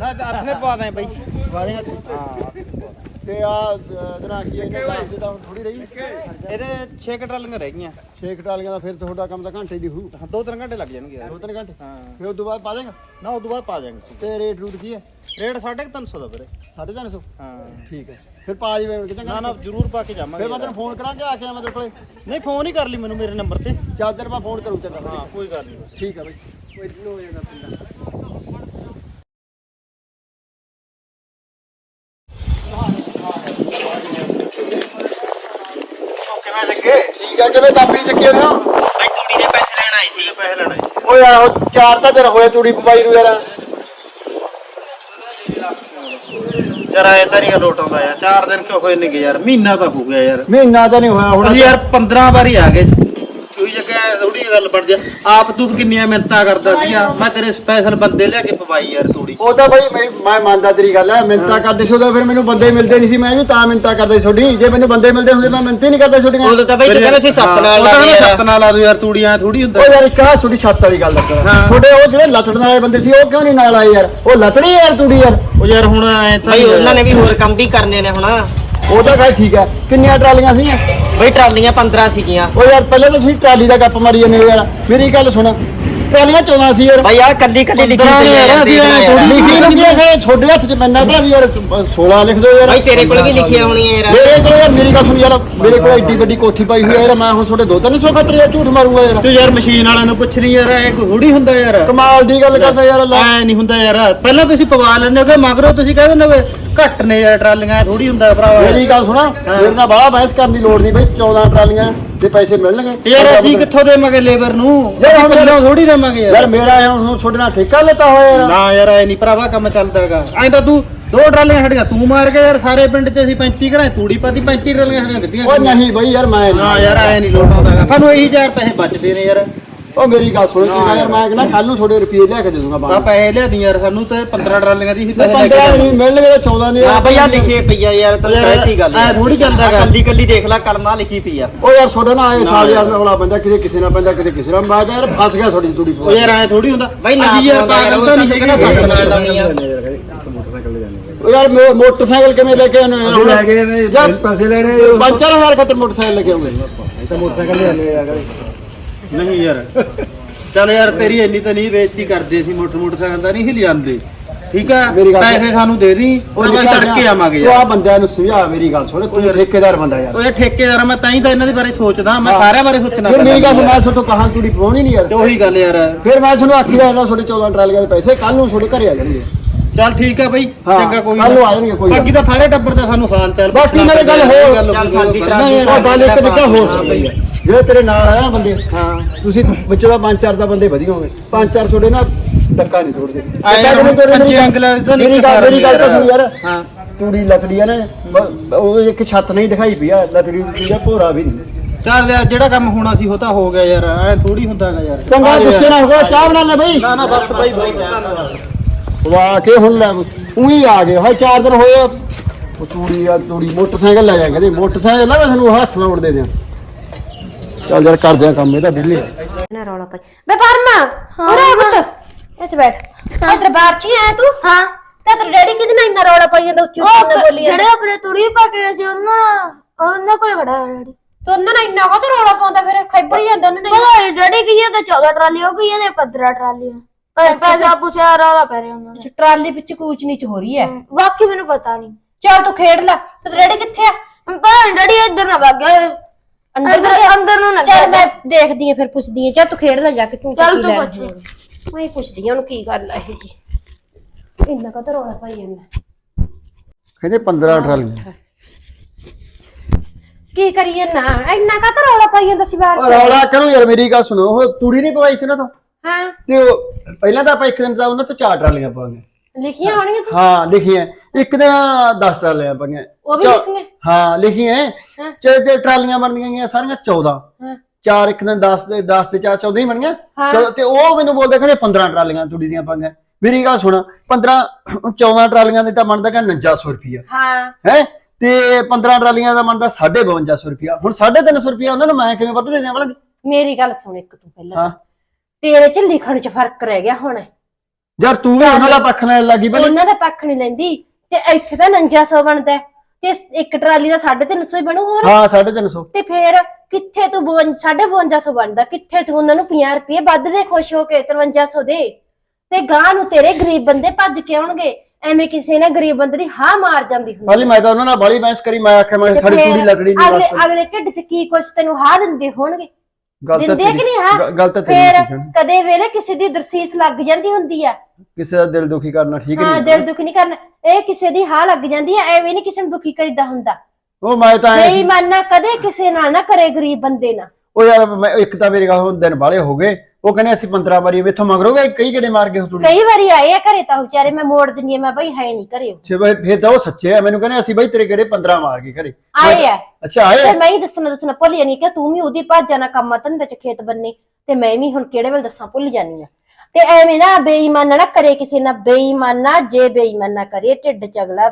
D: ਨਾ ਅੱਠ ਨੇ ਪਾ ਦੇ ਬਈ।
A: ਪਵਾ ਦੇਗਾ ਤੇ ਆ ਜਨਾ ਕੀ ਇਹਨੇ ਦੱਸ ਦੇ ਤਾਂ ਥੋੜੀ ਰਹੀ।
D: ਇਹਦੇ 6 ਟਰਾਲੀਆਂ ਰਹਿ ਗਈਆਂ।
A: ਛੇ ਟਰਾਲੀਆਂ ਦਾ ਫਿਰ ਤੁਹਾਡਾ ਕੰਮ ਤਾਂ ਘੰਟੇ ਦੀ ਹੋਊ।
D: ਹਾਂ, ਦੋ ਤਿੰਨ ਘੰਟੇ ਲੱਗ ਜਾਣਗੇ
A: ਦੋ ਤਿੰਨ ਘੰਟੇ?
D: ਹਾਂ।
A: ਫਿਰ ਉਸ ਤੋਂ ਬਾਅਦ ਪਾ ਦੇਗਾ?
D: ਨਾ ਉਦੋਂ ਬਾਅਦ ਪਾ ਜਾਾਂਗੇ
A: ਤੇ ਰੇਟ ਰੂਟ ਕੀ ਹੈ
D: ਰੇਟ 350 ਦਾ ਵੀਰੇ।
A: 350
D: ਹਾਂ।
A: ਠੀਕ ਹੈ ਫਿਰ ਪਾ ਜੀ ਕਿਤੇ
D: ਨਾ ਨਾ ਜ਼ਰੂਰ ਪਾ ਕੇ ਜਾਵਾਂਗੇ
A: ਫਿਰ ਮੈਂ। ਤੈਨੂੰ ਫੋਨ ਕਰਾਂਗੇ ਆ ਕੇ ਮੈਂ ਤੇਰੇ ਕੋਲੇ।
D: ਨਹੀਂ ਫੋਨ ਹੀ ਕਰ ਲਈ ਮੈਨੂੰ ਮੇਰੇ ਨੰਬਰ ਤੇ।
A: ਚਾਰ ਦਿਨ ਮੈਂ ਫੋਨ ਕਰੂੰ ਤੈਨੂੰ
D: ਹਾਂ ਕੋਈ ਗੱਲ ਨਹੀਂ।
A: ਠੀਕ ਹੈ ਬਾਈ
D: ਕਿਵੇਂ
A: ਹੈ ਕਿਵੇਂ ਚਾਬੀ ਚੱਕੀ ਹੋ?
E: ਭਾਈ ਤੂੜੀ ਦੇ ਪੈਸੇ ਲੈਣ ਆਏ ਸੀ।
D: ਪੈਸੇ ਲੈਣਾ ਸੀ।
A: ਓਏ ਉਹ ਚਾਰ ਤਾਂ ਦਿਨ ਹੋਏ ਤੂੜੀ ਪਵਾਈ ਨੂੰ ਯਾਰ।
D: ਯਾਰ ਐ ਤਾਂ ਨਹੀਂ ਲੋਟ ਆਉਂਦਾ ਯਾਰ। ਚਾਰ ਦਿਨ ਕਿਉਂ ਹੋਏ ਨੇਗੇ ਯਾਰ? ਮਹੀਨਾ ਤਾਂ ਹੋ ਗਿਆ ਯਾਰ।
A: ਮਹੀਨਾ ਤਾਂ ਨਹੀਂ ਹੋਇਆ ਹੁਣ
D: ਯਾਰ 15 ਵਾਰੀ ਆ ਗਏ। ਗੱਲ ਬਣ ਜਾ। ਆਪ ਤੂੰ ਕਿੰਨੀਆਂ ਮਿੰਤਾਂ ਕਰਦਾ ਸੀਗਾ। ਮੈਂ ਤੇਰੇ ਸਪੈਸ਼ਲ ਬੰਦੇ ਲਿਆ ਕੇ ਪਵਾਈ ਯਾਰ ਤੂੜੀ।
A: ਉਹ ਤਾਂ ਬਾਈ ਮੈਂ ਮੈਂ ਮੰਨਦਾ ਤੇਰੀ ਗੱਲ ਹੈ। ਮਿੰਤਾ ਕਰਦੇ ਸੀ ਉਹਦਾ ਫਿਰ ਮੈਨੂੰ ਬੰਦੇ ਮਿਲਦੇ ਨਹੀਂ ਸੀ। ਮੈਂ ਵੀ ਤਾਂ ਮਿੰਤਾ ਕਰਦਾ ਸੀ ਤੁਹਾਡੀ। ਜੇ ਮੈਨੂੰ ਬੰਦੇ ਮਿਲਦੇ ਹੁੰਦੇ ਮੈਂ ਮਿੰਤੀ ਨਹੀਂ ਕਰਦਾ ਤੁਹਾਡੀਆਂ।
E: ਉਦੋਂ ਤਾਂ ਭਾਈ ਕਹਿੰਦਾ ਸੀ ਸੱਪ ਨਾਲ
D: ਉਹ ਤਾਂ
E: ਲਾ
D: ਕਹਿੰਦਾ
E: ਦੇ
D: ਸੱਪ ਨਾਲ ਲਾ ਦੋ ਯਾਰ ਤੂੜੀ ਐ ਥੋੜੀ ਹੁੰਦਾ।
A: ਉਹ ਯਾਰ ਇੱਕ ਆ ਤੁਹਾਡੀ ਛੱਤ ਵਾਲੀ ਗੱਲ
D: ਹਾਂ।
A: ਤੁਹਾਡੇ ਉਹ ਜਿਹੜੇ ਲਤੜਨ ਵਾਲੇ ਬੰਦੇ ਸੀ ਉਹ ਕਿਉਂ ਨਹੀਂ ਨਾਲ ਆਏ ਯਾਰ? ਉਹ ਲਤੜੀ ਯਾਰ ਤੂੜੀ ਯਾਰ।
D: ਉਹ ਯਾਰ ਹੁਣ ਐ ਤਾਂ
E: ਭਾਈ ਉਹਨਾਂ ਨੇ ਵੀ ਹੋਰ ਕੰਮ ਵੀ ਕਰਨੇ ਨੇ ਹੁਣ।
A: ਉਹ ਤਾਂ ਗੱਲ ਠੀਕ ਹੈ। ਕਿੰਨੀਆਂ ਟਰਾਲੀਆਂ ਸੀਗੀਆਂ?
E: ਬਈ ਟਰਾਲੀਆਂ 15 ਸੀਗੀਆਂ।
A: ਉਹ ਯਾਰ ਪਹਿਲਾਂ ਤਾਂ ਤੁਸੀਂ ਟਰਾਲੀ ਦਾ ਗੱਪ ਮਾਰੀ ਜਾਂਦੇ ਹੋ ਯਾਰ। ਮੇਰੀ ਗੱਲ ਸੁਣ। ਟਰਾਲੀਆਂ 14 ਸੀ ਯਾਰ।
E: ਭਾਈ ਆ ਕੱਲੀ ਕੱਲੀ ਲਿਖੀ
A: ਪੰਦਰਾਂ ਨੇ ਯਾਰ। ਲਿਖੀ ਨੂੰ ਕੀ ਹੈ ਹੱਥ 'ਚ ਪੈਨਾ ਤਾਂ ਯਾਰ 16 ਲਿਖ ਦਿਓ ਯਾਰ।
E: ਭਾਈ ਤੇਰੇ ਕੋਲ ਵੀ ਲਿਖੀਆਂ ਹੋਣੀਆਂ ਯਾਰ।
A: ਮੇਰੇ ਕੋਲ ਯਾਰ ਮੇਰੀ ਗੱਲ ਸੁਣ ਯਾਰ ਮੇਰੇ ਕੋਲ ਏਡੀ ਵੱਡੀ ਕੋਠੀ ਪਾਈ ਹੋਈ ਹੈ ਯਾਰ ਮੈਂ ਹੁਣ ਤੁਹਾਡੇ ਦੋ ਤਿੰਨ ਸੌ ਖਾਤਰ ਝੂਠ ਮਾਰੂੰਗਾ ਯਾਰ।
D: ਤੂੰ ਯਾਰ ਮਸ਼ੀਨ ਵਾਲਿਆਂ ਨੂੰ ਪੁੱਛ ਰਹੀ ਯਾਰ ਐ ਕੋਈ ਥੋੜੀ ਹੁੰਦਾ ਯਾਰ।
A: ਕਮਾਲ ਦੀ ਗੱਲ ਕਰਦਾ ਯਾਰ ਲੈ
D: ਐ ਨਹੀਂ ਹੁੰਦਾ ਯਾਰ। ਪਹਿਲਾਂ ਤੁਸੀਂ ਪਵਾ ਲੈਂਦੇ ਹੋਗੇ ਮਗਰੋਂ ਤੁਸੀਂ ਕਹਿ ਦਿੰਦੇ ਹੋਗੇ ਘੱਟ ਨੇ ਯਾਰ ਟਰਾਲੀਆਂ ਥੋੜੀ ਹੁੰਦਾ ਭਰਾਵਾ।
A: ਮੇਰੀ ਗੱਲ ਸੁਣਾ ਮੇਰੇ ਨਾਲ ਬਾਹਲਾ ਬਹਿਸ ਕਰਨ ਦੀ ਲੋੜ ਨਹੀਂ ਬਈ 14 ਟਰਾਲੀਆਂ। ਦੇ ਪੈਸੇ ਮਿਲਣਗੇ।
D: ਯਾਰ ਅਸੀਂ ਕਿੱਥੋਂ ਦੇਵਾਂਗੇ ਲੇਬਰ ਨੂੰ?
A: ਯਾਰ ਹੁਣ
D: ਪੱਲੋਂ ਥੋੜੀ ਦੇਵਾਂਗੇ
A: ਯਾਰ।
D: ਯਾਰ
A: ਮੇਰਾ ਹੁਣ ਤੁਹਾਡੇ ਨਾਲ ਠੇਕਾ ਲੈਤਾ ਹੋਇਆ ਯਾਰ।
D: ਨਾ ਯਾਰ ਐ ਨਹੀਂ ਭਰਾਵਾ ਕੰਮ ਚੱਲਦਾ ਹੈਗਾ। ਐਂ ਤਾਂ ਤੂੰ ਦੋ ਟਰਾਲੀਆਂ ਹਟ ਗਿਆ ਤੂੰ ਮਾਰ ਕੇ ਯਾਰ ਸਾਰੇ ਪਿੰਡ 'ਚ ਅਸੀਂ 35 ਘਰਾਂ ਤੂੜੀ ਪਾਤੀ 35 ਟਰਾਲੀਆਂ ਸਾਡੀਆਂ ਵਿੱਧੀਆਂ
A: ਉਹ ਨਹੀਂ ਬਈ ਯਾਰ ਮੈਂ
D: ਨਾ ਯਾਰ ਐ ਨਹੀਂ ਲੋਟ ਆਉਂਦਾ ਹੈਗਾ। ਸਾਨੂੰ ਇਹੀ ਚਾਰ ਪੈਸੇ ਬਚਦੇ ਨੇ ਯਾਰ।
A: ਉਹ ਮੇਰੀ ਗੱਲ ਸੁਣ ਕੀ ਯਾਰ ਮੈਂ ਕਹਿੰਦਾ ਕੱਲ ਨੂੰ ਤੁਹਾਡੇ ਰੁਪਏ ਲਿਆ ਕੇ ਦੇ ਦੂੰਗਾ
D: ਆ
A: ਬਾਅਦ
D: ਪੈਸੇ ਲਿਆਦੀ ਯਾਰ ਸਾਨੂੰ ਤੇ 15 ਟਰਾਲੀਆਂ ਦੀ ਸੀ ਪੈਸੇ ਲੈ ਕੇ
A: 15 ਨਹੀਂ ਮਿਲਣਗੇ ਤਾਂ 14 ਨਹੀਂ
E: ਹਾਂ ਬਈ ਆ ਲਿਖੀ ਪਈ ਆ ਯਾਰ ਤੈਨੂੰ ਕਹਿਤੀ ਗੱਲ।
D: ਐਂ ਥੋੜ੍ਹੀ ਚੱਲਦਾ ਗਾ।
E: ਕੱਲੀ ਕੱਲੀ ਦੇਖ ਲੈ ਕਲਮਾ ਲਿਖੀ ਪਈ ਆ।
A: ਉਹ ਯਾਰ ਤੁਹਾਡਾ ਨਾ ਆਏ ਸਾਲ ਯਾਰ ਰੌਲਾ ਪੈਂਦਾ ਕਿਤੇ ਕਿਸੇ ਨਾਲ ਪੈਂਦਾ ਕਿਤੇ ਕਿਸੇ ਨਾਲ। ਮੈਂ ਤਾਂ ਯਾਰ ਫਸ ਗਿਆ ਤੁਹਾਡੀ ਤੂੜੀ
D: ਉਹ ਯਾਰ ਐ ਥੋੜੀ ਹੁੰਦਾ।
E: ਬਈ ਨਾ
D: ਯਾਰ ਪਾਗਲ ਤਾਂ ਨਹੀਂ ਹੈਗੇ।
E: ਸਾਡੇ ਨਾਲ ਦਾ ਨਹੀਂ ਆ।
A: ਯਾਰ ਮੋਟਰਸਾਈਕਲ ਕਿਵੇਂ ਲੈ ਕੇ ਹੁਣ?
F: ਲੈ ਗਏ ਨੇ
A: ਯਾਰ,
F: ਪੈਸੇ ਲੈਣੇ
A: ਪੰਜ ਚਾਰ ਹਜ਼ਾਰ ਖਾਤਰ ਮੋਟਰਸਾਈਕਲ ਲੈ ਕੇ ਆਉਂਗੇ
F: ਤਾਂ ਮੋਟਰਸਾਈਕਲ ਲਿਆਨੇ ਆ
D: ਨਹੀਂ ਯਾਰ। ਚੱਲ ਯਾਰ ਤੇਰੀ ਇੰਨੀ ਤਾਂ ਨਹੀਂ ਬੇਇੱਜ਼ਤੀ ਕਰਦੇ ਸੀ ਮੋਟਰ ਮੋਟਰਸਾਈਕਲ ਦਾ ਨਹੀਂ ਹਿਲ ਜਾਂਦੇ ਠੀਕ ਆ?
A: ਮੇਰੀ ਗੱਲ-
D: ਪੈਸੇ ਸਾਨੂੰ ਦੇ ਦੀ ਉਹ ਬਸ ਤੜਕੇ ਆਵਾਂਗੇ
A: ਉਹ ਆ
D: ਯਾਰ
A: ਬੰਦਿਆਂ ਨੂੰ ਸਮਝਾ ਮੇਰੀ ਗੱਲ ਸੁਣ ਤੂੰ ਠੇਕੇਦਾਰ ਬੰਦਾ ਯਾਰ।
D: ਉਹ ਇਹ ਠੇਕੇਦਾਰ ਮੈਂ ਤਾਂ ਹੀ ਤਾਂ ਇਹਨਾਂ ਦੇ ਬਾਰੇ ਸੋਚਦਾ ਮੈਂ ਸਾਰਿਆਂ ਬਾਰੇ ਸੋਚਣਾ
A: ਫਿਰ ਮੇਰੀ ਗੱਲ ਸੁਣ, ਮੈਂ ਤੁਹਾਡੇ ਤੋਂ ਕਹਾਂ ਤੂੜੀ ਪਵਾਉਣੀ ਨਹੀਂ ਯਾਰ।
D: ਤੇ ਉਹੀ ਗੱਲ ਯਾਰ।
A: ਫਿਰ ਮੈਂ ਤੁਹਾਨੂੰ ਆਖੀ ਦਾ ਇਹਨਾਂ ਤੁਹਾਡੇ 14 ਟਰਾਲੀਆਂ ਦੇ ਪੈਸੇ ਕੱਲ ਨੂੰ ਤੁਹਾਡੇ ਘਰੇ ਆ ਜਾਣਗੇ।
D: ਚੱਲ ਠੀਕ ਆ ਬਈ
A: ਹਾਂ,
D: ਚੰਗਾ ਕੋਈ
A: ਕੱਲ੍ਹ ਨੂੰ ਆ ਜਾਣਗੇ, ਕੋਈ ਗੱਲ
D: ਬਾਕੀ ਤਾਂ ਸਾਰੇ ਟੱਬਰ ਦਾ ਸਾਨੂੰ ਹਾਲ ਚਾਲ
A: ਬਾਕੀ
D: ਪੁੱਛਣਾ
A: ਨਾਲੇ ਗੱਲ
D: ਪੈਂਦਾ,
A: ਹੋਰ,
D: ਗੱਲ
E: ਚੱਲ ਸਾਡੀ ਟਰਾਲੀ।
A: ਉਹ ਗੱਲ ਇੱਕ ਨਿੱਕਾ ਹੋਰ
D: ਹਾਂ ਬਈ।
A: ਜਿਹੜੇ ਤੇਰੇ ਨਾਲ ਆਇਆ ਨਾ ਬੰਦੇ
D: ਹਾਂ।
A: ਤੁਸੀਂ ਵਿੱਚੋਂ ਦਾ ਪੰਜ ਚਾਰ ਦਾ ਬੰਦੇ ਵਧੀਆ ਹੋਵੇ ਪੰਜ ਚਾਰ ਤੁਹਾਡੇ ਨਾ ਡੱਕਾ ਨਹੀਂ ਤੋੜਦੇ?
D: ਪੰਜੇ ਅੰਗਲ ਤਾਂ ਨਹੀਂ
A: ਮੇਰੀ ਗੱਲ ਮੇਰੀ ਗੱਲ ਤਾਂ ਸੁਣ ਯਾਰ।
D: ਹਾਂ।
A: ਤੂੜੀ ਲੱਕੜੀ ਆ ਨਾ ਬ- ਉਹ ਇੱਕ ਛੱਤ ਨਹੀਂ ਦਿਖਾਈ ਪਈ ਆ ਲੱਕੜੀ ਦਾ ਭੋਰਾ ਵੀ ਨਹੀਂ।
D: ਚੱਲ ਯਾਰ ਜਿਹੜਾ ਕੰਮ ਹੋਣਾ ਸੀ ਉਹ ਤਾਂ ਹੋ ਗਿਆ ਯਾਰ ਐ ਥੋੜੀ ਹੁੰਦਾਗਾ ਯਾਰ।
A: ਚੰਗਾ ਗੁੱਸੇ। ਨਾ ਹੋ ਗਿਆ ਚਾਹ ਬਣਾ ਲੈ ਬਈ।
D: ਨਾ ਨਾ ਬਸ ਬਾਈ ਬਹੁਤ ਧੰਨਵਾਦ।
A: ਵਾਹ ਕੇ ਹੁਣ ਲੈ ਉਹੀ ਆ ਗਏ। ਹਾਏ ਚਾਰ ਦਿਨ ਹੋਏ ਆ। ਉਹ ਤੂੜੀ ਆ ਤੂੜੀ ਮੋਟਰਸਾਈਕਲ ਲੈ ਜਾ ਕਹਿੰਦੇ ਮੋਟਰਸਾਈਕਲ ਨਾ ਸਾਨੂੰ ਹੱਥ ਲਾਉਣ ਦੇ ਦਿਆਂ। ਚੱਲ ਯਾਰ ਕਰਦੇ ਆ ਕੰਮ ਇਹਦਾ ਬਿੱਲੀ
B: ਨਾ ਰੌਲਾ ਪਾਈ। ਬੇ ਪਰਮਾ ਉਰੇ ਪੁੱਤ। ਇੱਥੇ ਬੈਠ। ਇੱਧਰ ਬਾਹਰ ਚ ਆਇਆ ਤੂੰ?
C: ਹਾਂ।
B: ਤੇ ਤੇਰੇ ਡੈਡੀ ਕਿਹਦੇ ਨਾਲ ਇੰਨਾ ਰੌਲਾ ਪਾਈ ਜਾਂਦਾ ਉੱਚੀ ਉੱਚੀ ਬੋਲੀ
C: ਜਿਹੜੇ ਆਪਣੇ ਤੁੜੀ ਪਾ ਕੇ ਸੀ ਉਹਨਾਂ ਉਹਨਾਂ ਕੋਲ ਖੜਾ ਹੈ ਡੈਡੀ।
B: ਤੂੰ ਉਹਨਾਂ ਨਾਲ ਇੰਨਾ ਕਾ ਰੌਲਾ ਪਾਉਂਦਾ ਫਿਰ? ਖੈਬੜੀ ਜਾਂਦਾ ਉਹਨਾਂ ਨੇ
C: ਪਤਾ ਨਹੀਂ ਡੈਡੀ ਕੀ ਤੇ 14 ਟਰਾਲੀ ਹੋ ਗਈ ਇਹਦੇ 15 ਟਰਾਲੀਆਂ। ਪਰ ਪੈਸਾ ਪੁੱਛਿਆ ਰੌਲਾ ਪੈ ਰਿਹਾ ਉਹਨਾਂ
B: ਅੱਛਾ, ਟਰਾਲੀ ਵਿੱਚ ਕੂਚ ਨੀਚ ਹੋ ਰਹੀ ਹੈ?
C: ਨੇ ਬਾਕੀ ਮੈਨੂੰ ਪਤਾ ਨਹੀਂ।
B: ਚੱਲ ਤੂੰ ਖੇਡ ਲੈ ਤੇ ਤੇਰੇ ਡੈਡੀ ਕਿੱਥੇ ਆ?
C: ਨੀ ਡੈਡੀ ਇੱਧਰ ਨਾ ਵਗ ਗਿਆ
B: ਅੰਦਰ
C: ਅੰਦਰ? ਅੰਦਰ ਨੂੰ ਨਾ
B: ਚੱਲ ਮੈਂ ਦੇਖਦੀ ਆ ਫਿਰ ਪੁੱਛਦੀ ਆ ਚੱਲ ਤੂੰ ਖੇਡ ਲੈ ਜਾ ਕੇ ਤੂੰ
C: ਚੱਲ ਤੂੰ ਪੁੱਛ।
B: ਮੈਂ ਹੀ ਪੁੱਛਦੀ ਆ ਉਹਨੂੰ ਕੀ ਗੱਲ ਆ ਇਹ ਜੀ ਇੰਨਾ ਕਾ ਰੌਲਾ ਪਾਈ ਜਾਂਦਾ।
A: ਕਹਿੰਦੇ 15 ਟਰਾਲੀਆਂ
B: ਕੀ ਕਰੀਏ ਨਾ ਇੰਨਾ ਕਾ ਰੌਲਾ ਪਾਈ ਜਾਂਦਾ ਸੀ ਬਾਹਰ
A: ਰੌਲਾ ਕਰੋ ਯਾਰ ਮੇਰੀ ਗੱਲ ਸੁਣੋ। ਉਹ ਤੂੜੀ ਨਹੀਂ ਪਵਾਈ ਸੀ ਨਾ ਤੋਂ?
B: ਹਾਂ।
A: ਤੇ ਉਹ ਪਹਿਲਾਂ ਤਾਂ ਆਪਾਂ ਇੱਕ ਦਿਨ ਤਾਂ ਉਹਨਾਂ ਤੋਂ ਚਾਰ ਟਰਾਲੀਆਂ ਪਾਵਾਂਗੇ
B: ਲਿਖੀਆਂ ਹੋਣਗੀਆਂ ਤੂੰ?
A: ਹਾਂ ਲਿਖੀਆਂ। ਇੱਕ ਦਿਨ 10 ਟਰਾਲੀਆਂ ਪਾਈਆਂ
B: ਉਹ ਵੀ
A: ਚਾ-
B: ਲਿਖੀਆਂ?
A: ਹਾਂ ਲਿਖੀਆਂ।
B: ਹਾਂ।
A: ਜੇ ਟਰਾਲੀਆਂ ਬਣਦੀਆਂ ਗਈਆਂ ਸਾਰੀਆਂ 14
B: ਹਾਂ।
A: ਚਾਰ ਇੱਕ ਦਿਨ 10 ਦੇ 10 ਤੇ 4 14 ਹੀ ਬਣੀਆਂ।
B: ਹਾਂ।
A: ਚਲੋ, ਤੇ ਉਹ ਮੈਨੂੰ ਬੋਲਦੇ ਕਹਿੰਦੇ 15 ਟਰਾਲੀਆਂ ਤੂੜੀ ਦੀਆਂ ਪਾਈਆਂ। ਮੇਰੀ ਗੱਲ ਸੁਣ 15 14 ਟਰਾਲੀਆਂ ਦੇ ਤਾਂ ਬਣਦਾ ਕਿ 4900 ਰੁਪਿਆ
B: ਹਾਂ।
A: ਹੈ? ਤੇ 15 ਟਰਾਲੀਆਂ ਦਾ ਬਣਦਾ 5250 ਰੁਪਿਆ ਹੁਣ 350 ਰੁਪਿਆ ਉਹਨਾਂ ਨੂੰ ਮੈਂ ਕਿਵੇਂ ਵੱਧ ਦੇ ਦਿਆਂ ਭਲਾ?
B: ਮੇਰੀ ਗੱਲ ਸੁਣ ਇੱਕ ਤੂੰ ਪਹਿਲਾਂ।
A: ਹਾਂ।
B: ਤੇਰੇ ਚ ਲਿਖਣ ਚ ਫ਼ਰਕ ਰਹਿ ਗਿਆ ਹੁਣ।
A: ਯਾਰ ਤੂੰ ਵੀ ਉਹਨਾਂ ਦਾ ਪੱਖ ਲੈਣ ਲੱਗੀ ਭਲੇ
B: ਉਹਨਾਂ ਦਾ ਪੱਖ ਨਹੀਂ ਲੈਂਦੀ। ਤੇ ਇੱਥੇ ਤਾਂ 4900 ਬਣਦਾ ਹੈ, ਤੇ ਇੱਕ ਟਰਾਲੀ ਦਾ 350 ਹੀ ਬਣੂ ਹੋਰ?
A: ਹਾਂ 350
B: ਤੇ ਫੇਰ ਕਿੱਥੇ ਤੂੰ 5250 ਬਣਦਾ? ਕਿੱਥੇ ਤੂੰ ਉਹਨਾਂ ਨੂੰ 50 ਰੁਪਏ ਵੱਧ ਦੇ ਖੁਸ਼ ਹੋ ਕੇ 5300 ਦੇ? ਤੇ ਗਾਂ ਨੂੰ ਤੇਰੇ ਗਰੀਬ ਬੰਦੇ ਭੱਜ ਕੇ ਆਉਣਗੇ। ਐਵੇਂ ਕਿਸੇ ਨੇ ਗਰੀਬ ਬੰਦੇ ਦੀ ਹਾਂ ਮਾਰ ਜਾਂਦੀ ਹੁੰਦੀ
A: ਹਾਲੀ ਮੈਂ ਤਾਂ ਉਹਨਾਂ ਨਾਲ ਬਾਲੀ ਬਹਿਸ ਕਰੀ ਮੈਂ ਆਖਿਆ ਮੈਂ
B: ਤੇ
A: ਸਾਡੀ
B: ਫੇਰ
A: ਤੂੜੀ ਲੱਕੜੀ ਨਹੀਂ
B: ਅਗਲੇ
A: ਬਸ
B: ਅਗਲੇ ਢਿੱਡ ਚ ਕੀ ਕੁਛ ਤੈਨੂੰ ਹਾਂ ਦਿੰਦੇ ਹੋਣਗੇ?
A: ਗੱਲ ਤਾਂ
B: ਦਿੰਦੇ ਕਿ ਨਹੀਂ? ਹਾਂ।
A: ਗੱਲ ਤਾਂ ਤੇਰੀ
B: ਫੇਰ
A: ਹੈ।
B: ਕਦੇ ਵੇਲੇ ਕਿਸੇ ਦੀ ਦਰਸੀਸ ਲੱਗ ਜਾਂਦੀ ਹੁੰਦੀ ਆ।
A: ਕਿਸੇ ਦਾ ਦਿਲ ਦੁਖੀ ਕਰਨਾ ਠੀਕ
B: ਹਾਂ
A: ਨਹੀਂ
B: ਦਿਲ ਦੁਖੀ ਨਹੀਂ ਕਰਨਾ। ਇਹ ਕਿਸੇ ਦੀ ਹਾਂ ਲੱਗ ਜਾਂਦੀ ਆ ਐਵੇਂ ਨਹੀਂ ਕਿਸੇ ਨੂੰ ਦੁਖੀ ਕਰੀਦਾ ਹੁੰਦਾ।
A: ਉਹ ਮੈਂ ਤਾਂ ਐਂ-
B: ਬੇਈਮਾਨਾ ਕਦੇ ਕਿਸੇ ਨਾਲ ਨਾ ਕਰੇ ਗਰੀਬ ਬੰਦੇ ਨਾਲ।
A: ਉਹ ਯਾਰ ਮੈਂ ਇੱਕ ਤਾਂ ਮੇਰੇ ਕੋਲ ਦਿਨ ਬਾਲੇ ਹੋ ਗਏ। ਉਹ ਕਹਿੰਦੇ ਅਸੀਂ 15 ਵਾਰੀ ਮੇਥੋਂ ਮੰਗਰੋਗੇ ਕਈ ਕਿਹੜੇ ਮਾਰ ਗਏ ਤੂੜੀ।
B: ਕਈ ਵਾਰੀ ਆਏ ਆ ਘਰੇ ਤਾਂ ਵਿਚਾਰੇ ਮੈਂ ਮੋੜ ਦਿੰਦੀ ਆ ਮੈਂ ਬਈ ਹੈ ਨਹੀਂ ਘਰੇ
A: ਛੇ ਬਈ ਫੇਰ ਤਾਂ ਉਹ ਸੱਚੇ ਆ ਮੈਨੂੰ ਕਹਿੰਦੇ ਅਸੀਂ ਬਈ ਤੇਰੇ ਕਿਹੜੇ 15 ਮਾਰ ਗਏ ਘਰੇ।
B: ਆਏ ਆ।
A: ਅੱਛਾ ਆਏ
B: ਤੇ ਮੈਂ ਹੀ ਦੱਸਣਾ ਦੱਸਣਾ ਭੁੱਲ ਜਾਨੀ ਕਿ ਤੂੰ ਵੀ ਉਹਦੀ ਭਾਜਾ ਨਾ ਕੰਮ ਧੰਦੇ ਚ ਖੇਤ ਬੰਨੇ ਤੇ ਮੈਂ ਵੀ ਹੁਣ ਕਿਹੜੇ ਵੇਲੇ ਦੱਸਾਂ ਭੁੱਲ ਜਾਨੀ ਆ। ਤੇ ਐਵੇਂ ਨਾ ਬੇਈਮਾਨਾ ਨਾ ਕਰੇ ਕਿਸੇ ਨਾਲ ਬੇਈਮਾਨਾ ਜੇ ਬੇਈਮਾਨਾ ਕਰੇ ਢਿੱਡ ਚ ਅਗਲਾ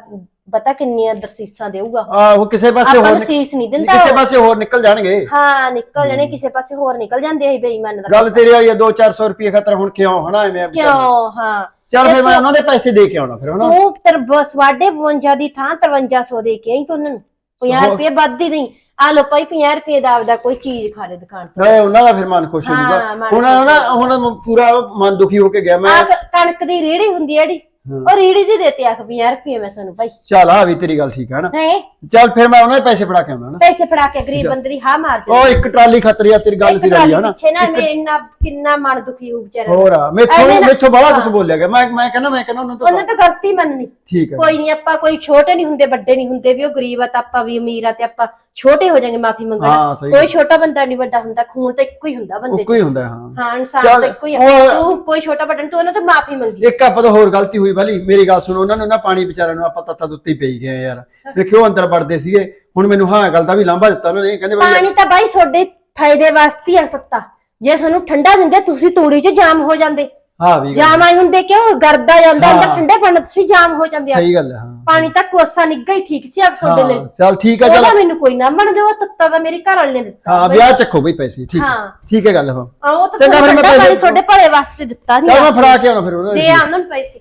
B: ਪਤਾ ਕਿੰਨੀਆਂ ਦਰਸੀਸਾਂ ਦੇਊਗਾ।
A: ਆ ਉਹ ਕਿਸੇ ਪਾਸੇ
B: ਆਪਾਂ
A: ਹੋਰ
B: ਨੂੰ ਸੀਸ ਨਹੀਂ ਦਿੰਦਾ
A: ਕਿਸੇ। ਪਾਸੇ ਹੋਰ ਨਿਕਲ ਜਾਣਗੇ।
B: ਹਾਂ ਨਿਕਲ ਜਾਣੇ ਕਿਸੇ ਪਾਸੇ ਹੋਰ ਨਿਕਲ ਜਾਂਦੇ ਆ ਬੇਈਮਾਨ ਦਾ
A: ਗੱਲ ਤੇਰੀ ਵਾਲੀ 2-400 ਰੁਪਏ ਖਤਰ ਹੁਣ ਕਿਉਂ ਹਨਾ ਐਵੇਂ ਵਿਚਾਰੇ।
B: ਕਿਉਂ ਹਾਂ।
A: ਚੱਲ ਫਿਰ ਮੈਂ ਉਹਨਾਂ ਦੇ ਪੈਸੇ ਦੇ ਕੇ ਆਉਣਾ ਫਿਰ ਹਨਾ।
B: ਤੂੰ ਤਰ ਸਵਾਡੇ 52 ਦੀ ਥਾਂ 5300 ਦੇ ਕੇ ਆਈ ਤੂੰ ਉਹਨਾਂ ਨੂੰ। 50
A: ਹੋਰ।
B: ਰੁਪਏ ਵੱਧ ਹੀ ਨਹੀਂ ਆ ਲੋ ਭਾਈ 50 ਰੁਪਏ ਦਾ ਆਪਦਾ ਕੋਈ ਚੀਜ਼ ਖਾ ਲੈ ਦੁਕਾਨ ਤੋਂ।
A: ਨਾਲੇ ਉਹਨਾਂ ਦਾ ਫਿਰ ਮਨ ਖੁਸ਼ ਹੋ
B: ਹਾਂ,
A: ਜਾਊਗਾ
B: ਮਨ
A: ਹੁਣ
B: ਖੁਸ਼
A: ਨਾ ਹੁਣ ਪੂਰਾ ਮਨ ਦੁਖੀ ਹੋ ਕੇ ਗਿਆ ਮੈਂ।
B: ਆ ਕਣਕ ਦੀ ਰੇੜੀ ਹੁੰਦੀ ਹੈ ਜਿਹੜੀ। ਉਹ ਰੇੜੀ ਦੀ ਦੇਤੇ ਆਖ 50 ਰੁਪਏ ਮੈਂ ਸਾਨੂੰ ਭਾਈ।
A: ਚੱਲ ਆ ਵੀ ਤੇਰੀ ਗੱਲ ਠੀਕ ਹੈ ਨਾ।
B: ਹੈ?
A: ਚੱਲ ਫਿਰ ਮੈਂ ਉਹਨਾਂ ਦੇ ਪੈਸੇ ਫੜਾ ਕੇ ਆਉਣਾ ਨਾ।
B: ਪੈਸੇ ਫੜਾ ਕੇ ਗਰੀਬ ਬੰਦੇ ਦੀ ਹਾਂ ਮਾਰ ਦੇ
A: ਉਹ ਇੱਕ ਟਰਾਲੀ ਖਤਰ ਆ ਤੇਰੀ ਗੱਲ ਤੇਰੀ ਵਾਲੀ ਹੈ ਨਾ।
B: ਪਿੱਛੇ ਨਾ ਮੈਂ ਇੰਨਾ ਕਿੰਨਾ ਮਨ ਦੁਖੀ ਹੋ ਵਿਚਾਰਾ
A: ਹੋਰ ਆ ਮੈਥੋਂ ਮੈਥੋਂ ਬੜਾ ਕੁਝ ਬੋਲਿਆ ਗਿਆ। ਮੈਂ ਮੈਂ ਕਹਿੰਦਾ ਮੈਂ ਕਹਿੰਦਾ ਉਹਨਾਂ ਤੋਂ
B: ਉਹਨੇ ਤਾਂ ਗਲਤੀ ਮੰਨਣੀ।
A: ਠੀਕ ਹੈ
B: ਕੋਈ ਨਹੀਂ ਆਪਾਂ ਕੋਈ ਛੋਟੇ ਨਹੀਂ ਹੁੰਦੇ ਵੱਡੇ ਨਹੀਂ ਹੁੰਦੇ ਵੀ ਉਹ ਗਰੀਬ ਆ ਤਾਂ ਆਪਾਂ ਵੀ ਅਮੀਰ ਆ ਤੇ ਆਪਾਂ ਛੋਟੇ ਹੋ ਜਾਾਂਗੇ ਮਾਫੀ
A: ਹਾਂ,
B: ਮੰਗਣਾ
A: ਸਹੀ
B: ਕੋਈ ਛੋਟਾ ਬੰਦਾ ਨਹੀਂ ਵੱਡਾ ਹੁੰਦਾ ਖੂਨ ਤਾਂ ਇੱਕੋ ਹੀ ਹੁੰਦਾ ਬੰਦੇ
A: ਉਹ ਹੀ ਹੁੰਦਾ ਹਾਂ।
B: ਹਾਂ ਇਨਸਾਨ
A: ਚੱਲ,
B: ਤਾਂ ਇੱਕੋ ਹੀ ਆ।
A: ਉਹ-
B: ਤੂੰ ਕੋਈ ਛੋਟਾ ਵੱਡਾ ਤੂੰ ਉਹਨਾਂ ਤੋਂ ਮਾਫੀ ਮੰਗੀ
A: ਇੱਕ ਆਪਾਂ ਤਾਂ ਹੋਰ ਗਲਤੀ ਹੋਈ ਭਲੀ ਮੇਰੀ ਗੱਲ ਸੁਣੋ ਉਹਨਾਂ ਨੂੰ ਨਾ ਪਾਣੀ ਵਿਚਾਰਿਆਂ ਨੂੰ ਆਪਾਂ ਤੱਤਾ ਦੁੱਤੀ ਪਈ ਗਏ ਯਾਰ। ਵੇਖਿਓ ਅੰਦਰ ਵੜਦੇ ਸੀਗੇ ਹੁਣ ਮੈਨੂੰ ਹਾਂ ਗੱਲ ਦਾ ਵੀ ਲਾਂਭਾ ਦਿੱਤਾ ਉਹਨਾਂ ਨੇ ਕਹਿੰਦੇ ਬਈ
B: ਪਾਣੀ ਤਾਂ ਬਾਈ ਤੁਹਾਡੇ ਫਾਇਦੇ ਵਾਸਤੇ ਹੀ ਆ ਸੱਤਾ ਜੇ ਸਾਨੂੰ ਠੰਡਾ ਦਿੰਦੇ ਤੁਸੀਂ ਤੂੜੀ 'ਚ ਜਾਮ ਹੋ ਜਾਂਦੇ।
A: ਹਾਂ ਵੀ ਗੱਲ-
B: ਜਾਮ ਆਏ ਹੁੰਦੇ ਕਿਉਂ? ਗਰਦਾ ਜਾਂਦਾ ਅੰਦਰ
A: ਹਾਂ।
B: ਠੰਡੇ ਪਾਣੀ ਤੁਸੀਂ ਜਾਮ ਹੋ ਜਾਂਦੇ ਆ।
A: ਸਹੀ ਗੱਲ ਹੈ ਹਾਂ।
B: ਪਾਣੀ ਤਾਂ ਕੋਸਾ ਨਿੱਗਾ ਹੀ ਠੀਕ ਸੀ ਅਬ ਤੁਹਾਡੇ ਲਈ
A: ਹਾਂ ਚੱਲ ਠੀਕ ਹੈ ਚੱਲ।
B: ਉਹਦਾ ਮੈਨੂੰ ਕੋਈ ਨਾ ਬਣ ਜਾਓ ਤੱਤਾ ਦਾ ਮੇਰੇ ਘਰ ਵਾਲੇ ਨੇ ਦਿੱਤਾ।
A: ਹਾਂ ਵਿਆਹ ਚੱਕੋ ਬਈ ਪੈਸੇ ਠੀਕ ਹੈ।
B: ਹਾਂ।
A: ਠੀਕ ਹੈ ਗੱਲ ਹਾਂ
B: ਆ ਉਹ ਤਾਂ
A: ਚੰਗਾ ਫਿਰ ਮੈਂ
B: ਠੰਡਾ ਪਾਣੀ
A: ਪੈਸੇ-
B: ਤੁਹਾਡੇ ਭਲੇ ਵਾਸਤੇ ਦਿੱਤਾ
A: ਚੱਲ ਮੈਂ
B: ਨਹੀਂ
A: ਫੜਾ ਕੇ ਆਉਣਾ ਫਿਰ ਉਹਨਾਂ
B: ਦੇ
A: ਨੂੰ
B: ਆ ਉਹਨਾਂ ਨੂੰ ਪੈਸੇ।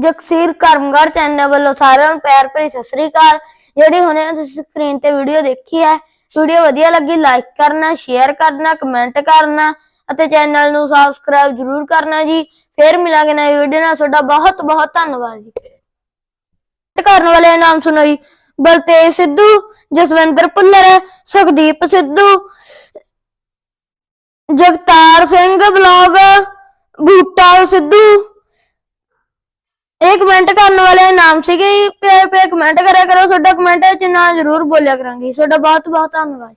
C: ਜਗਸੀਰ ਕਰਮਗੜ ਚੈਨਲ ਵੱਲੋਂ ਸਾਰਿਆਂ ਨੂੰ ਪਿਆਰ ਭਰੀ ਸਤਿ ਸ੍ਰੀ ਅਕਾਲ। ਜਿਹੜੀ ਹੁਣੇ ਤੁਸੀਂ ਸਕਰੀਨ ਤੇ ਵੀਡੀਓ ਦੇਖੀ ਹੈ ਵੀਡੀਓ ਵਧੀਆ ਲੱਗੀ ਲਾਈਕ ਕਰਨਾ ਸ਼ੇਅਰ ਕਰਨਾ ਕਮੈਂਟ ਕਰਨਾ। ਅਤੇ ਚੈਨਲ ਨੂੰ ਸਬਸਕ੍ਰਾਈਬ ਜਰੂਰ ਕਰਨਾ ਜੀ। ਫੇਰ ਮਿਲਾਂਗੇ ਨਵੀਂ ਵੀਡੀਓ ਨਾਲ। ਤੁਹਾਡਾ ਬਹੁਤ ਬਹੁਤ ਧੰਨਵਾਦ ਜੀ। ਕਰਨ ਵਾਲੇ ਨਾਮ ਸੁਣੋ ਜੀ। ਬਲਤੇਜ ਸਿੱਧੂ, ਜਸਵਿੰਦਰ ਭੁੱਲਰ, ਸੁਖਦੀਪ ਸਿੱਧੂ, ਜਗਤਾਰ ਸਿੰਘ ਬਲੌਗ ਬੂਟਾ ਸਿੱਧੂ। ਇਹ ਕਮੈਂਟ ਕਰਨ ਵਾਲੇ ਨਾਮ ਸੀਗੇ ਜੀ। ਪੇ ਕਮੈਂਟ ਕਰਿਆ ਕਰੋ। ਤੁਹਾਡਾ ਕਮੈਂਟ ਵਿੱਚ ਨਾਂ ਜ਼ਰੂਰ ਬੋਲਿਆ ਕਰਾਂਗੇ ਤੁਹਾਡਾ ਬਹੁਤ ਬਹੁਤ ਧੰਨਵਾਦ